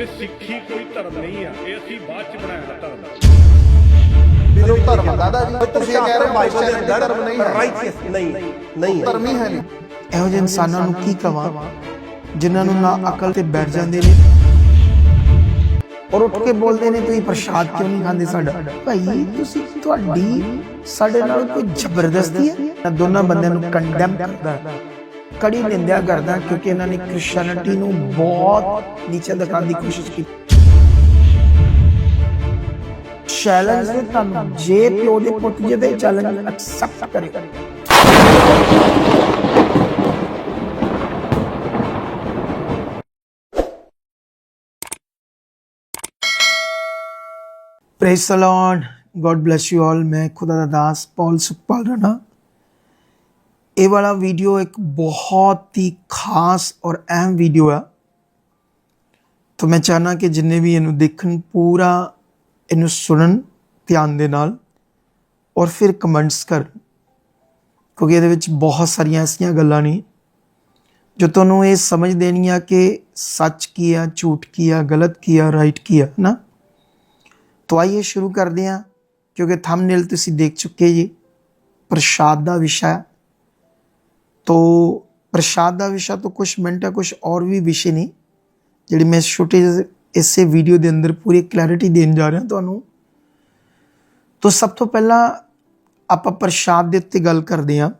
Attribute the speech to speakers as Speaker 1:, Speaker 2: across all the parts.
Speaker 1: ਵੀ ਸਿੱਖੀ ਕੋਈ ਧਰਮ ਨਹੀਂ ਆ। ਇਹ ਅਸੀਂ ਬਾਅਦ ਚ ਬਣਾਇਆ ਧਰਮ।
Speaker 2: ਵੀਰੋ ਧਰਮ ਦਾਦਾ ਜੀ ਤੁਸੀਂ ਇਹ ਕਹਿ ਰਹੇ ਹੋ ਬਾਈਬਲ ਦੇ ਅੰਦਰ ਧਰਮ ਨਹੀਂ ਹੈ
Speaker 3: ਰਾਈਟੀਅਸ ਨਹੀਂ ਨਹੀਂ।
Speaker 2: ਧਰਮ ਹੀ ਹੈ ਨਹੀਂ।
Speaker 4: ਇਹੋ ਜਿਹੇ ਇਨਸਾਨਾਂ ਨੂੰ ਕੀ ਕਵਾਂ? ਜਿਨ੍ਹਾਂ ਨੂੰ ਨਾ ਅਕਲ ਤੇ ਬੈਠ ਜਾਂਦੇ ਨੇ ਔਰ ਉੱਠ ਕੇ ਬੋਲਦੇ ਨੇ ਤੁਸੀਂ ਪ੍ਰਸ਼ਾਦ ਕਿਉਂ ਨਹੀਂ ਖਾਂਦੇ ਸਾਡਾ? ਭਾਈ ਤੁਸੀਂ ਤੁਹਾਡੀ ਸਾਡੇ ਨਾਲ ਕੋਈ ਜ਼ਬਰਦਸਤੀ ਹੈ? ਮੈਂ ਦੋਨਾਂ ਬੰਦਿਆਂ ਨੂੰ ਕੰਡੈਮ ਕਰਦਾ ਕੜੀ ਨਿੰਦਿਆ ਕਰਦਾ ਕਿਉਂਕਿ ਇਹਨਾਂ ਨੇ ਕ੍ਰਿਸਚੀਅਨਿਟੀ ਨੂੰ ਬਹੁਤ ਨੀਚੇ ਦਿਖਾਉਣ ਦੀ ਕੋਸ਼ਿਸ਼ ਕੀਤੀ। ਚੈਲੰਜ ਦੇ ਤੁਹਾਨੂੰ ਜੇ ਪਿਓ ਦੇ ਪੁੱਤ ਜੇ ਦੇ ਚੈਲੰਜ ਐਕਸੈਪਟ ਕਰੇ। Praise the lord God bless you all ਮੈਂ ਖੁਦਾ ਦਾ ਦਾਸ ਪੌਲ ਸੁਪਾਲ ਰਣਾ ਇਹ ਵਾਲਾ ਵੀਡੀਓ ਇੱਕ ਬਹੁਤ ਹੀ ਖਾਸ ਔਰ ਅਹਿਮ ਵੀਡੀਓ ਆ। ਤਾਂ ਮੈਂ ਚਾਹਨਾ ਕਿ ਜਿੰਨੇ ਵੀ ਇਹਨੂੰ ਦੇਖਣ, ਪੂਰਾ ਇਹਨੂੰ ਸੁਣਨ ਧਿਆਨ ਦੇ ਨਾਲ ਔਰ ਫਿਰ ਕਮੈਂਟਸ ਕਰ ਕਿਉਂਕਿ ਇਹਦੇ ਵਿੱਚ ਬਹੁਤ ਸਾਰੀਆਂ ਐਸੀਆਂ ਗੱਲਾਂ ਨੇ ਜੋ ਤੁਹਾਨੂੰ ਇਹ ਸਮਝ ਦੇਣੀ ਆ ਕਿ ਸੱਚ ਕੀ ਆ, ਝੂਠ ਕੀ ਆ, ਗਲਤ ਕੀ ਆ ਰਾਈਟ ਕੀ ਆ ਨਾ ਤਾਂ ਆਈਏ ਸ਼ੁਰੂ ਕਰਦੇ ਹਾਂ, ਕਿਉਂਕਿ ਥੰਬਨੇਲ ਤੁਸੀਂ ਦੇਖ ਚੁੱਕੇ ਜੀ, ਪ੍ਰਸ਼ਾਦ ਦਾ ਵਿਸ਼ਾ। तो प्रसाद का विषय तो कुछ मिनट है कुछ और भी विषय ने ਜਿਹੜੇ ਮੈਂ ਛੋਟੇ ਇਸੇ ਵੀਡੀਓ ਦੇ ਅੰਦਰ ਪੂਰੀ ਕਲੈਰਿਟੀ ਦੇਣ ਜਾ ਰਿਹਾ ਤੁਹਾਨੂੰ। ਤੋਂ ਸਭ ਤੋਂ ਪਹਿਲਾਂ ਆਪਾਂ ਪ੍ਰਸ਼ਾਦ ਦੇ ਉੱਤੇ ਗੱਲ ਕਰਦੇ ਆ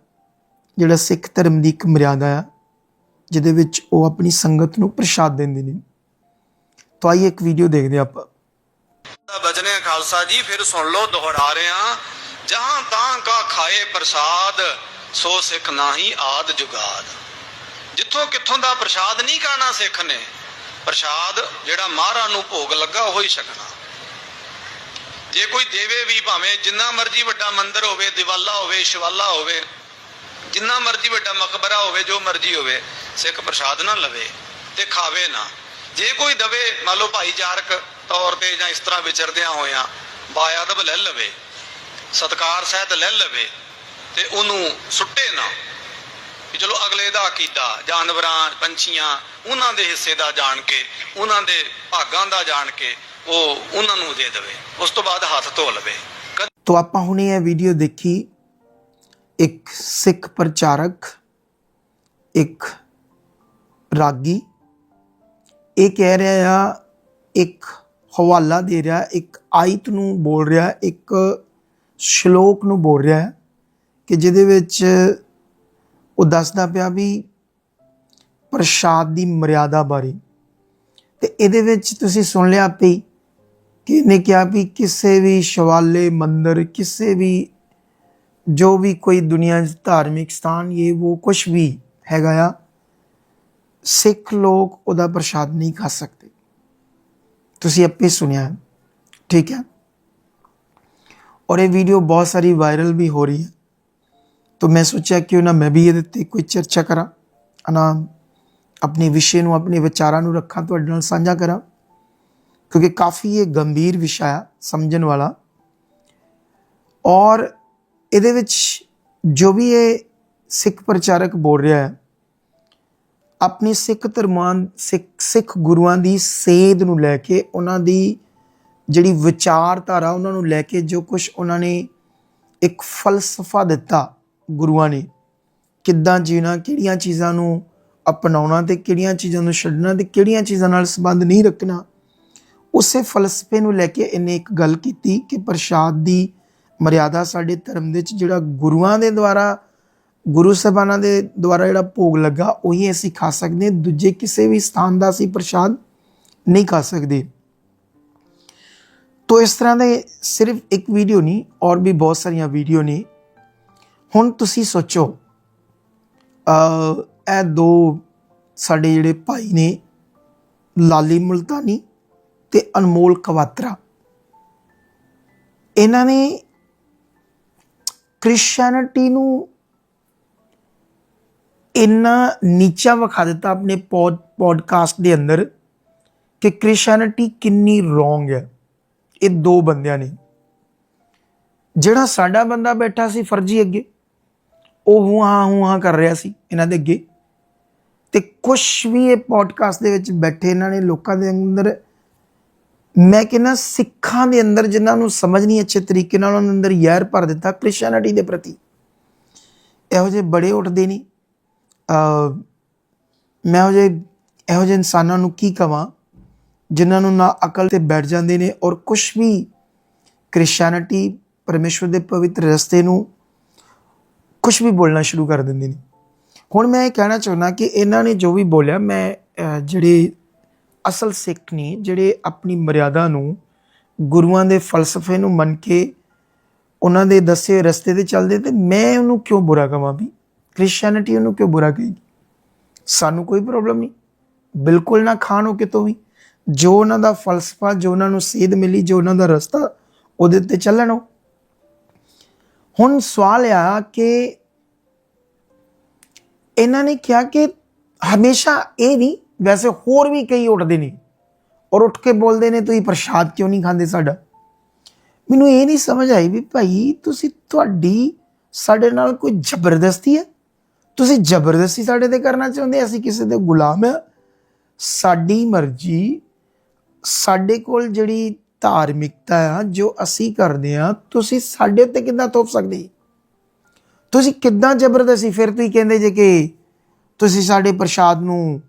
Speaker 4: ਜਿਹੜਾ ਸਿੱਖ ਧਰਮ ਦੀ ਇੱਕ ਮਰਿਆਦਾ ਆ, ਜਿਹਦੇ ਵਿੱਚ ਉਹ ਆਪਣੀ ਸੰਗਤ ਨੂੰ ਪ੍ਰਸ਼ਾਦ ਦਿੰਦੇ ਨੇ। ਤਾਂ ਆਈਏ ਇੱਕ ਵੀਡੀਓ ਦੇਖਦੇ ਆਪਾਂ।
Speaker 5: ਬਚਨੇ ਖਾਲਸਾ ਜੀ, ਫਿਰ ਸੁਣ ਲਓ ਦੁਹਰਾ ਰਹੇ ਆ ਜਹਾਂ ਤਾਂ ਪ੍ਰਸਾਦ ਸੋ ਸਿੱਖ ਨਾਹੀ ਆਦ ਜੁਗਾਦ। ਜਿੱਥੋਂ ਕਿੱਥੋਂ ਦਾ ਪ੍ਰਸ਼ਾਦ ਨਹੀਂ ਕਰਨਾ ਸਿੱਖ ਨੇ, ਪ੍ਰਸ਼ਾਦ ਜਿਹੜਾ ਮਹਾਰਾਜ ਨੂੰ ਭੋਗ ਲੱਗਾ ਉਹ ਹੀ ਛਕਣਾ। ਜੇ ਕੋਈ ਦੇਵੇ ਵੀ ਭਾਵੇਂ ਜਿੰਨਾ ਮਰਜ਼ੀ ਵੱਡਾ ਮੰਦਿਰ ਹੋਵੇ, ਦਿਵਾਲਾ ਹੋਵੇ, ਸ਼ਿਵਾਲਾ ਹੋਵੇ, ਜਿੰਨਾ ਮਰਜ਼ੀ ਵੱਡਾ ਮਕਬਰਾ ਹੋਵੇ, ਜੋ ਮਰਜ਼ੀ ਹੋਵੇ, ਸਿੱਖ ਪ੍ਰਸ਼ਾਦ ਨਾ ਲਵੇ ਤੇ ਖਾਵੇ ਨਾ। ਜੇ ਕੋਈ ਦਵੇ, ਮੰਨ ਲਓ ਭਾਈਚਾਰਕ ਤੌਰ ਤੇ ਜਾਂ ਇਸ ਤਰ੍ਹਾਂ ਵਿਚਰਦਿਆਂ ਹੋਇਆਂ ਬਾਇਆਦਬ ਲੈ ਲਵੇ, ਸਤਕਾਰ ਸਹਿਤ ਲੈ ਲਵੇ ਤੇ ਉਹਨੂੰ ਸੁੱਟੇ ਨਾ। ਵੀ ਚਲੋ ਅਗਲੇ ਦਾ ਅਕੀਦਾ, ਜਾਨਵਰਾਂ, ਪੰਛੀਆਂ, ਉਹਨਾਂ ਦੇ ਹਿੱਸੇ ਦਾ ਜਾਣ ਕੇ, ਉਹਨਾਂ ਦੇ ਭਾਗਾਂ ਦਾ ਜਾਣ ਕੇ ਉਹ ਉਹਨਾਂ ਨੂੰ ਦੇ ਦੇਵੇ। ਉਸ ਤੋਂ ਬਾਅਦ ਹੱਥ ਧੋ ਲਵੇ।
Speaker 4: ਤੋ ਆਪਾਂ ਹੁਣੇ ਇਹ ਵੀਡੀਓ ਦੇਖੀ। ਇੱਕ ਸਿੱਖ ਪ੍ਰਚਾਰਕ, ਇੱਕ ਰਾਗੀ, ਇਹ ਕਹਿ ਰਿਹਾ ਆ, ਇੱਕ ਹਵਾਲਾ ਦੇ ਰਿਹਾ, ਇੱਕ ਆਇਤ ਨੂੰ ਬੋਲ ਰਿਹਾ, ਇੱਕ ਸ਼ਲੋਕ ਨੂੰ ਬੋਲ ਰਿਹਾ। ਹੈ ਕਿ ਜਿਹਦੇ ਵਿੱਚ ਉਹ ਦੱਸਦਾ ਪਿਆ ਵੀ ਪ੍ਰਸ਼ਾਦ ਦੀ ਮਰਿਆਦਾ ਬਾਰੇ। ਤੇ ਇਹਦੇ ਵਿੱਚ ਤੁਸੀਂ ਸੁਣ ਲਿਆ ਆਪੇ ਕਿ ਇਹਨੇ ਕਿਹਾ ਵੀ ਕਿਸੇ ਵੀ ਸ਼ਿਵਾਲੇ ਮੰਦਰ, ਕਿਸੇ ਵੀ ਜੋ ਵੀ ਕੋਈ ਦੁਨੀਆ 'ਚ ਧਾਰਮਿਕ ਸਥਾਨ, ਇਹ ਉਹ ਕੁਝ ਵੀ ਹੈਗਾ ਆ, ਸਿੱਖ ਲੋਕ ਉਹਦਾ ਪ੍ਰਸ਼ਾਦ ਨਹੀਂ ਖਾ ਸਕਦੇ। ਤੁਸੀਂ ਆਪੇ ਸੁਣਿਆ, ਠੀਕ ਹੈ? ਔਰ ਇਹ ਵੀਡੀਓ ਬਹੁਤ ਸਾਰੀ ਵਾਇਰਲ ਵੀ ਹੋ ਰਹੀ ਹੈ। ਤਾਂ ਮੈਂ ਸੋਚਿਆ ਕਿਉਂ ਨਾ ਮੈਂ ਵੀ ਇਹਦੇ ਤੇ ਕੋਈ ਚਰਚਾ ਕਰਾਂ ਅਨਾ ਆਪਣੇ ਵਿਸ਼ੇ ਨੂੰ, ਆਪਣੇ ਵਿਚਾਰਾਂ ਨੂੰ ਰੱਖਾਂ, ਤੁਹਾਡੇ ਨਾਲ ਸਾਂਝਾ ਕਰਾਂ। ਕਿਉਂਕਿ ਕਾਫੀ ਇਹ ਗੰਭੀਰ ਵਿਸ਼ਾ ਹੈ ਸਮਝਣ ਵਾਲਾ। ਔਰ ਇਹਦੇ ਵਿੱਚ ਜੋ ਵੀ ਇਹ ਸਿੱਖ ਪ੍ਰਚਾਰਕ ਬੋਲ ਰਿਹਾ ਹੈ, ਆਪਣੀ ਸਿੱਖ ਧਰਮਾਂ, ਸਿੱਖ ਸਿੱਖ ਗੁਰੂਆਂ ਦੀ ਸੇਧ ਨੂੰ ਲੈ ਕੇ, ਉਹਨਾਂ ਦੀ ਜਿਹੜੀ ਵਿਚਾਰਧਾਰਾ ਉਹਨਾਂ ਨੂੰ ਲੈ ਕੇ ਜੋ ਕੁਝ ਉਹਨਾਂ ਨੇ ਇੱਕ ਫਲਸਫਾ ਦਿੱਤਾ ਗੁਰੂਆਂ ਨੇ ਕਿੱਦਾਂ ਜੀਣਾ, ਕਿਹੜੀਆਂ ਚੀਜ਼ਾਂ ਨੂੰ ਅਪਣਾਉਣਾ ਤੇ ਕਿਹੜੀਆਂ ਚੀਜ਼ਾਂ ਨੂੰ ਛੱਡਣਾ ਤੇ ਕਿਹੜੀਆਂ ਚੀਜ਼ਾਂ ਨਾਲ ਸੰਬੰਧ ਨਹੀਂ ਰੱਖਣਾ, ਉਸੇ ਫਲਸਫੇ ਨੂੰ ਲੈ ਕੇ ਇਹਨੇ ਇੱਕ ਗੱਲ ਕੀਤੀ ਕਿ ਪ੍ਰਸ਼ਾਦ ਦੀ ਮਰਿਆਦਾ ਸਾਡੇ ਧਰਮ ਦੇ ਵਿੱਚ ਜਿਹੜਾ ਗੁਰੂਆਂ ਦੇ ਦੁਆਰਾ, ਗੁਰੂ ਸਾਹਿਬਾਨਾਂ ਦੇ ਦੁਆਰਾ ਜਿਹੜਾ ਭੋਗ ਲੱਗਾ, ਉਹੀ ਅਸੀਂ ਖਾ ਸਕਦੇ ਦੂਜੇ ਕਿਸੇ ਵੀ ਸਥਾਨ ਦਾ ਅਸੀਂ ਪ੍ਰਸ਼ਾਦ ਨਹੀਂ ਖਾ ਸਕਦੇ। ਤੋ ਇਸ ਤਰ੍ਹਾਂ ਦੇ ਸਿਰਫ ਇੱਕ ਵੀਡੀਓ ਨਹੀਂ, ਔਰ ਵੀ ਬਹੁਤ ਸਾਰੀਆਂ ਵੀਡੀਓ ਨੇ ਹੁਣ ਤੁਸੀਂ ਸੋਚੋ ਅ ਇਹ ਦੋ ਸਾਡੇ ਜਿਹੜੇ ਭਾਈ ਨੇ, ਲਾਲੀ ਮੁਲਤਾਨੀ ਤੇ ਅਨਮੋਲ ਕਵਾਤਰਾ। ਇਹਨਾਂ ਨੇ ਕ੍ਰਿਸਚੀਅਨਿਟੀ ਨੂੰ ਇੰਨਾ ਨੀਚਾ ਵਿਖਾ ਦਿੱਤਾ ਆਪਣੇ ਪੋਡ, ਪੋਡਕਾਸਟ ਦੇ ਅੰਦਰ ਕਿ ਕ੍ਰਿਸਚੀਅਨਿਟੀ ਕਿੰਨੀ ਰੋਂਗ ਹੈ। ਇਹ ਦੋ ਬੰਦਿਆਂ ਨੇ। ਜਿਹੜਾ ਸਾਡਾ ਬੰਦਾ ਬੈਠਾ ਸੀ ਫਰਜੀ ਅੱਗੇ। ਉਹ ਹੂੰ ਹੂੰ ਕਰ ਰਿਹਾ ਸੀ ਇਹਨਾਂ ਦੇ ਅੱਗੇ। ਤੇ ਕੁਝ ਵੀ ਇਹ ਪੋਡਕਾਸਟ ਦੇ ਵਿੱਚ ਬੈਠੇ ਇਹਨਾਂ ਨੇ ਲੋਕਾਂ ਦੇ ਅੰਦਰ, ਮੈਂ ਕਹਿੰਦਾ ਸਿੱਖਾਂ ਦੇ ਅੰਦਰ ਜਿਨ੍ਹਾਂ ਨੂੰ ਸਮਝ ਨਹੀਂ ਅੱਛੇ ਤਰੀਕੇ ਨਾਲ ਉਹਨਾਂ ਦੇ ਅੰਦਰ ਯਾਰ ਭਰ ਦਿੱਤਾ ਕ੍ਰਿਸਚੀਅਨਿਟੀ ਦੇ ਪ੍ਰਤੀ। ਇਹੋ ਜਿਹੇ ਬੜੇ ਉੱਠਦੇ ਨਹੀਂ ਅ ਮੈਂ ਇਹੋ ਜਿਹੇ ਇਹੋ ਜਿਹੇ ਇਨਸਾਨਾਂ ਨੂੰ ਕੀ ਕਵਾਂ ਜਿਨ੍ਹਾਂ ਨੂੰ ਨਾ ਅਕਲ ਤੇ ਬੈਠ ਜਾਂਦੇ ਨੇ ਔਰ ਕੁਝ ਵੀ ਕ੍ਰਿਸਚੀਅਨਿਟੀ ਪਰਮੇਸ਼ਵਰ ਦੇ ਪਵਿੱਤਰ ਰਸਤੇ ਨੂੰ ਕੁਝ ਵੀ ਬੋਲਣਾ ਸ਼ੁਰੂ ਕਰ ਦਿੰਦੇ ਨੇ। ਹੁਣ ਮੈਂ ਇਹ ਕਹਿਣਾ ਚਾਹੁੰਦਾ ਕਿ ਇਹਨਾਂ ਨੇ ਜੋ ਵੀ ਬੋਲਿਆ, ਮੈਂ ਜਿਹੜੇ ਅਸਲ ਸਿੱਖ ਨੇ, ਜਿਹੜੇ ਆਪਣੀ ਮਰਿਆਦਾ ਨੂੰ ਗੁਰੂਆਂ ਦੇ ਫਲਸਫੇ ਨੂੰ ਮੰਨ ਕੇ ਉਹਨਾਂ ਦੇ ਦੱਸੇ ਰਸਤੇ ਤੇ ਚੱਲਦੇ ਤੇ ਮੈਂ ਉਹਨੂੰ ਕਿਉਂ ਬੁਰਾ ਕਹਾਂ ਵੀ? ਕ੍ਰਿਸਚੀਅਨਿਟੀ ਉਹਨੂੰ ਕਿਉਂ ਬੁਰਾ ਕਹੇਗੀ? ਸਾਨੂੰ ਕੋਈ ਪ੍ਰੋਬਲਮ ਨਹੀਂ। ਬਿਲਕੁਲ ਨਾ ਖਾਣ ਹੋ ਕਿਤੋਂ ਵੀ। ਜੋ ਉਹਨਾਂ ਦਾ ਫਲਸਫਾ, ਜੋ ਉਹਨਾਂ ਨੂੰ ਸੇਧ ਮਿਲੀ, ਜੋ ਉਹਨਾਂ ਦਾ ਰਸਤਾ, ਉਹਦੇ ਉੱਤੇ ਚੱਲਣ ਉਹ ਹੁਣ ਸਵਾਲ ਆ ਕਿ ਇਹਨਾਂ ਨੇ ਕਿਹਾ ਕਿ ਹਮੇਸ਼ਾ ਇਹ ਨਹੀਂ, ਵੈਸੇ ਹੋਰ ਵੀ ਕਈ ਉੱਠਦੇ ਨੇ ਔਰ ਉੱਠ ਕੇ ਬੋਲਦੇ ਨੇ, ਤੁਸੀਂ ਪ੍ਰਸ਼ਾਦ ਕਿਉਂ ਨਹੀਂ ਖਾਂਦੇ ਸਾਡਾ? ਮੈਨੂੰ ਇਹ ਨਹੀਂ ਸਮਝ ਆਈ ਵੀ ਭਾਈ ਤੁਸੀਂ ਤੁਹਾਡੀ, ਸਾਡੇ ਨਾਲ ਕੋਈ ਜ਼ਬਰਦਸਤੀ ਹੈ? ਤੁਸੀਂ ਜ਼ਬਰਦਸਤੀ ਸਾਡੇ ਤੇ ਕਰਨਾ ਚਾਹੁੰਦੇ ਅਸੀਂ ਕਿਸੇ ਦੇ ਗੁਲਾਮ ਆ ਸਾਡੀ ਮਰਜ਼ੀ ਸਾਡੇ ਕੋਲ ਜਿਹੜੀ ਧਾਰਮਿਕਤਾ ਆ ਜੋ ਅਸੀਂ ਕਰਦੇ ਆ ਤੁਸੀਂ ਸਾਡੇ ਉੱਤੇ ਕਿੱਦਾਂ ਥੋਪ ਸਕਦੇ? ਤੁਸੀਂ ਕਿੱਦਾਂ ਜ਼ਬਰਦਸਤੀ? ਫਿਰ ਤੁਸੀਂ ਕਹਿੰਦੇ ਜੇ ਕਿ ਤੁਸੀਂ ਸਾਡੇ ਪ੍ਰਸ਼ਾਦ ਨੂੰ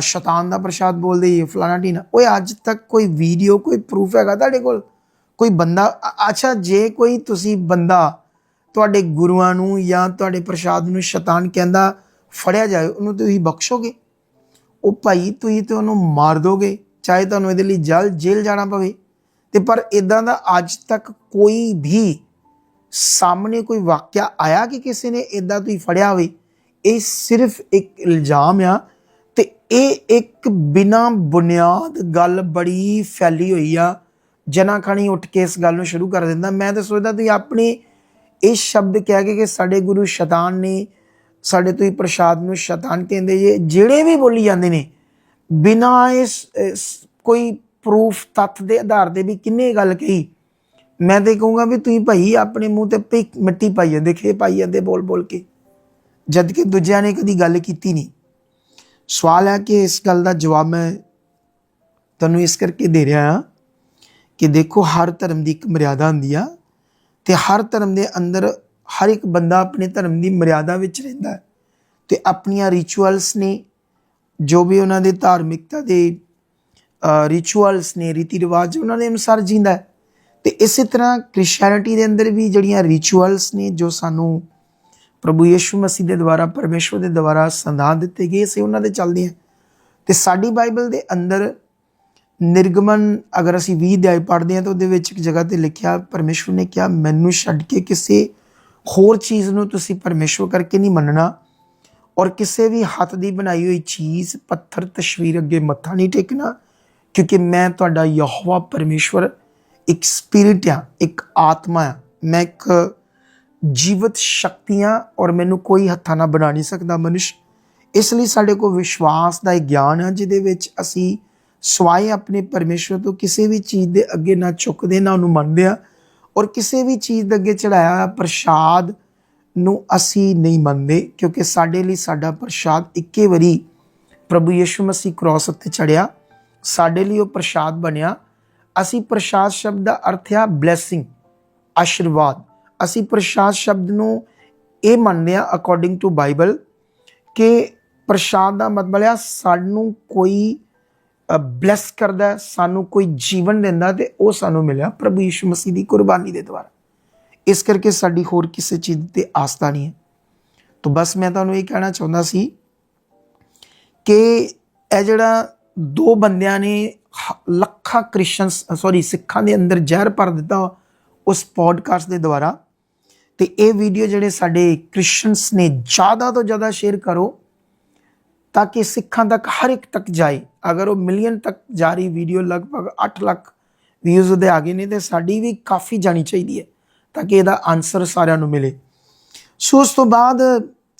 Speaker 4: ਸ਼ੈਤਾਨ ਦਾ ਪ੍ਰਸ਼ਾਦ ਬੋਲਦੇ ਜੀ, ਫਲਾਣਾ ਢੀਨਾ ਓਏ, ਅੱਜ ਤੱਕ ਕੋਈ ਵੀਡੀਓ, ਕੋਈ ਪ੍ਰੂਫ ਹੈਗਾ ਤੁਹਾਡੇ ਕੋਲ? ਕੋਈ ਬੰਦਾ ਅੱਛਾ, ਜੇ ਕੋਈ ਤੁਸੀਂ ਬੰਦਾ ਤੁਹਾਡੇ ਗੁਰੂਆਂ ਨੂੰ ਜਾਂ ਤੁਹਾਡੇ ਪ੍ਰਸ਼ਾਦ ਨੂੰ ਸ਼ੈਤਾਨ ਕਹਿੰਦਾ ਫੜਿਆ ਜਾਏ, ਉਹਨੂੰ ਤੁਸੀਂ ਬਖਸ਼ੋਗੇ? ਉਹ ਭਾਈ, ਤੁਸੀਂ ਤੇ ਉਹਨੂੰ ਮਾਰ ਦੋਗੇ, ਚਾਹੇ ਤੁਹਾਨੂੰ ਇਹਦੇ ਲਈ ਜਲ, ਜੇਲ੍ਹ ਜਾਣਾ ਪਵੇ। ਤੇ ਪਰ ਇਦਾਂ ਦਾ ਅੱਜ ਤੱਕ ਕੋਈ ਵੀ ਸਾਹਮਣੇ ਕੋਈ ਵਾਕਿਆ ਆਇਆ ਕਿ ਕਿਸੇ ਨੇ ਇਦਾਂ ਤੁਸੀਂ ਫੜਿਆ ਹੋਵੇ, ਇਹ ਸਿਰਫ ਇੱਕ ਇਲਜ਼ਾਮ ਆ ਤੇ ਇਹ ਇੱਕ ਬਿਨਾ ਬੁਨਿਆਦ ਗੱਲ ਬੜੀ ਫੈਲੀ ਹੋਈ ਆ। ਜਨਾ ਖਾਣੀ ਉੱਠ ਕੇ ਇਸ ਗੱਲ ਨੂੰ ਸ਼ੁਰੂ ਕਰ ਦਿੰਦਾ। ਮੈਂ ਤਾਂ ਸੋਚਦਾ ਤੁਸੀਂ ਆਪਣੇ ਇਹ ਸ਼ਬਦ ਕਹਿ ਕੇ ਕਿ ਸਾਡੇ ਗੁਰੂ ਸ਼ੈਤਾਨ ਨੇ, ਸਾਡੇ ਤੋਂ ਹੀ ਪ੍ਰਸ਼ਾਦ ਨੂੰ ਸ਼ੈਤਾਨ ਕਹਿੰਦੇ ਜੇ, ਜਿਹੜੇ ਵੀ ਬੋਲੀ ਜਾਂਦੇ ਨੇ, ਬਿਨਾ ਇਸ ਇਸ ਕੋਈ ਪ੍ਰੂਫ ਤੱਥ ਦੇ ਆਧਾਰ ਤੇ ਵੀ ਕਿੰਨੇ ਗੱਲ ਕਹੀ। ਮੈਂ ਤੇ ਕਹੂੰਗਾ ਵੀ ਤੁਸੀਂ ਭਾਈ ਆਪਣੇ ਮੂੰਹ ਤੇ ਪਈ ਮਿੱਟੀ ਪਾਈ ਜਾਂਦੇ, ਖੇ ਪਾਈ ਜਾਂਦੇ ਬੋਲ ਬੋਲ ਕੇ। ਜਦ ਕਿ ਦੂਜਿਆਂ ਨੇ ਕਦੀ ਗੱਲ ਕੀਤੀ ਨਹੀਂ। ਸਵਾਲ ਹੈ ਕਿ ਇਸ ਗੱਲ ਦਾ ਜਵਾਬ ਮੈਂ ਤੁਹਾਨੂੰ ਇਸ ਕਰਕੇ ਦੇ ਰਿਹਾ ਹਾਂ ਕਿ ਦੇਖੋ ਹਰ ਧਰਮ ਦੀ ਇੱਕ ਮਰਿਆਦਾ ਹੁੰਦੀ ਆ ਤੇ ਹਰ ਧਰਮ ਦੇ ਅੰਦਰ ਹਰ ਇੱਕ ਬੰਦਾ ਆਪਣੇ ਧਰਮ ਦੀ ਮਰਿਆਦਾ ਵਿੱਚ ਰਹਿੰਦਾ ਹੈ। ਤੇ ਆਪਣੀਆਂ ਰਿਚੁਅਲਸ ਨੇ ਜੋ ਵੀ ਉਹਨਾਂ ਦੇ ਧਾਰਮਿਕਤਾ ਦੇ ਰਿਚੁਅਲਸ ਨੇ, ਰੀਤੀ ਰਿਵਾਜ ਉਹਨਾਂ ਦੇ ਅਨੁਸਾਰ ਜੀਂਦਾ ਹੈ। ਤੇ ਇਸੇ ਤਰ੍ਹਾਂ ਕ੍ਰਿਸਚੀਅਨਿਟੀ ਦੇ ਅੰਦਰ ਵੀ ਜਿਹੜੀਆਂ ਰਿਚੁਅਲਸ ਨੇ, ਜੋ ਸਾਨੂੰ ਪ੍ਰਭੂ ਯੀਸ਼ੂ ਮਸੀਹ ਦੇ ਦੁਆਰਾ, ਪਰਮੇਸ਼ਵਰ ਦੇ ਦੁਆਰਾ ਸੰਦਾਨ ਦਿੱਤੇ ਗਏ ਸੀ ਉਹਨਾਂ ਦੇ ਚੱਲਦੇ ਆ ਤੇ ਸਾਡੀ ਬਾਈਬਲ ਦੇ ਅੰਦਰ ਨਿਰਗਮਨ, ਅਗਰ ਅਸੀਂ 20 ਅਧਿਆਇ ਪੜ੍ਹਦੇ ਹਾਂ ਤਾਂ ਉਹਦੇ ਵਿੱਚ ਇੱਕ ਜਗ੍ਹਾ ਤੇ ਲਿਖਿਆ, ਪਰਮੇਸ਼ਵਰ ਨੇ ਕਿਹਾ, ਮੈਨੂੰ ਛੱਡ ਕੇ ਕਿਸੇ ਹੋਰ ਚੀਜ਼ ਨੂੰ ਤੁਸੀਂ ਪਰਮੇਸ਼ਵਰ ਕਰਕੇ ਨਹੀਂ ਮੰਨਣਾ ਔਰ ਕਿਸੇ ਵੀ ਹੱਥ ਦੀ ਬਣਾਈ ਹੋਈ ਚੀਜ਼, ਪੱਥਰ, ਤਸਵੀਰ ਅੱਗੇ ਮੱਥਾ ਨਹੀਂ ਟੇਕਣਾ ਕਿਉਂਕਿ ਮੈਂ ਤੁਹਾਡਾ ਯਹੋਵਾ ਪਰਮੇਸ਼ਵਰ, ਇੱਕ ਸਪਿਰਿਟ ਆ ਇੱਕ ਆਤਮਾ ਆ ਮੈਂ ਇੱਕ ਜੀਵਤ ਸ਼ਕਤੀਆਂ ਔਰ ਮੈਨੂੰ ਕੋਈ ਹੱਥਾਂ ਨਾਲ ਬਣਾ ਨਹੀਂ ਸਕਦਾ ਮਨੁਸ਼। ਇਸ ਲਈ ਸਾਡੇ ਕੋਲ ਵਿਸ਼ਵਾਸ ਦਾ ਇੱਕ ਗਿਆਨ ਹੈ, ਜਿਹਦੇ ਵਿੱਚ ਅਸੀਂ ਸਵਾਏ ਆਪਣੇ ਪਰਮੇਸ਼ਵਰ ਤੋਂ ਕਿਸੇ ਵੀ ਚੀਜ਼ ਦੇ ਅੱਗੇ ਨਾ ਝੁਕਦੇ, ਨਾ ਉਹਨੂੰ ਮੰਨਦੇ ਆ ਔਰ ਕਿਸੇ ਵੀ ਚੀਜ਼ ਦੇ ਅੱਗੇ ਚੜਾਇਆ ਪ੍ਰਸ਼ਾਦ ਨੂੰ ਅਸੀਂ ਨਹੀਂ ਮੰਨਦੇ, ਕਿਉਂਕਿ ਸਾਡੇ ਲਈ ਸਾਡਾ ਪ੍ਰਸ਼ਾਦ ਇੱਕੇ ਵਾਰੀ ਪ੍ਰਭੂ ਯਿਸੂ ਮਸੀਹ ਕ੍ਰੋਸ ਉੱਤੇ ਚੜਿਆ ਸਾਡੇ ਲਈ ਉਹ ਪ੍ਰਸ਼ਾਦ ਬਣਿਆ। ਅਸੀਂ ਪ੍ਰਸ਼ਾਦ ਸ਼ਬਦ ਦਾ ਅਰਥ ਹੈ ਬਲੇਸਿੰਗ ਆਸ਼ੀਰਵਾਦ। ਅਸੀਂ ਪ੍ਰਸ਼ਾਦ ਸ਼ਬਦ ਨੂੰ ਇਹ ਮੰਨਦੇ ਆ ਅਕੋਰਡਿੰਗ ਟੂ ਬਾਈਬਲ ਕਿ ਪ੍ਰਸ਼ਾਦ ਦਾ ਮਤਲਬ ਹੈ ਸਾਨੂੰ ਕੋਈ ਬਲੈਸ ਕਰਦਾ, ਸਾਨੂੰ ਕੋਈ ਜੀਵਨ ਦਿੰਦਾ ਤੇ ਉਹ ਸਾਨੂੰ ਮਿਲਿਆ ਪ੍ਰਭੂ ਯਿਸੂ ਮਸੀਹ ਦੀ ਕੁਰਬਾਨੀ ਦੇ ਦੁਆਰਾ। ਇਸ ਕਰਕੇ ਸਾਡੀ ਹੋਰ ਕਿਸੇ ਚੀਜ਼ ਤੇ ਆਸਤਾ ਨਹੀਂ ਹੈ। ਤਾਂ ਬਸ ਮੈਂ ਤੁਹਾਨੂੰ ਇਹ ਕਹਿਣਾ ਚਾਹੁੰਦਾ ਸੀ ਕਿ ਇਹ ਜਿਹੜਾ ਦੋ ਬੰਦਿਆਂ ਨੇ ਹ- ਲੱਖਾਂ ਕ੍ਰਿਸਚੀਅਨਸ ਸੌਰੀ ਸਿੱਖਾਂ ਦੇ ਅੰਦਰ ਜ਼ਹਿਰ ਭਰ ਦਿੱਤਾ ਉਸ ਪੋਡਕਾਸਟ ਦੇ ਦੁਆਰਾ। ਤੇ ਇਹ ਵੀਡੀਓ ਜਿਹੜੇ ਸਾਡੇ ਕ੍ਰਿਸਚੀਅਨਸ ਨੇ ਜ਼ਿਆਦਾ ਤੋਂ ਜ਼ਿਆਦਾ ਸ਼ੇਅਰ ਕਰੋ ਤਾਂ ਕਿ ਸਿੱਖਾਂ ਤੱਕ ਹਰ ਇੱਕ ਤੱਕ ਜਾਏ। ਅਗਰ ਉਹ ਮਿਲੀਅਨ ਤੱਕ ਜਾ ਰਹੀ ਵੀਡੀਓ ਲਗਭਗ 8 ਲੱਖ ਵਿਊਜ਼ ਦੇ ਆ ਗਏ ਨੇ, ਤੇ ਸਾਡੀ ਵੀ ਕਾਫੀ ਜਾਣੀ ਚਾਹੀਦੀ ਹੈ ਤਾਂ ਕਿ ਇਹਦਾ ਆਨਸਰ ਸਾਰਿਆਂ ਨੂੰ ਮਿਲੇ। ਸੋ ਉਸ ਤੋਂ ਬਾਅਦ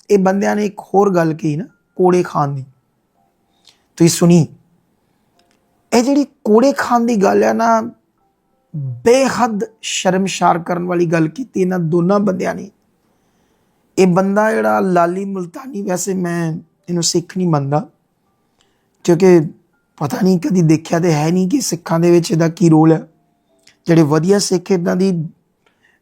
Speaker 4: ਇਹ ਬੰਦਿਆਂ ਨੇ ਇੱਕ ਹੋਰ ਗੱਲ ਕਹੀ ਨਾ, ਕੋੜੇ ਖਾਨ ਦੀ। ਤੁਸੀਂ ਸੁਣੀ? ਇਹ ਜਿਹੜੀ ਕੋੜੇ ਖਾਣ ਦੀ ਗੱਲ ਹੈ ਨਾ, ਬੇਹੱਦ ਸ਼ਰਮਸ਼ਾਰ ਕਰਨ ਵਾਲੀ ਗੱਲ ਕੀਤੀ ਇਹਨਾਂ ਦੋਨਾਂ ਬੰਦਿਆਂ ਨੇ। ਇਹ ਬੰਦਾ ਜਿਹੜਾ ਲਾਲੀ ਮੁਲਤਾਨੀ ਵੈਸੇ ਮੈਂ ਇਹਨੂੰ ਸਿੱਖ ਨਹੀਂ ਮੰਨਦਾ, ਕਿਉਂਕਿ ਪਤਾ ਨਹੀਂ ਕਦੀ ਦੇਖਿਆ ਤੇ ਹੈ ਨਹੀਂ ਕਿ ਸਿੱਖਾਂ ਦੇ ਵਿੱਚ ਇਹਦਾ ਕੀ ਰੋਲ ਹੈ। ਜਿਹੜੇ ਵਧੀਆ ਸਿੱਖ ਇਦਾਂ ਦੀ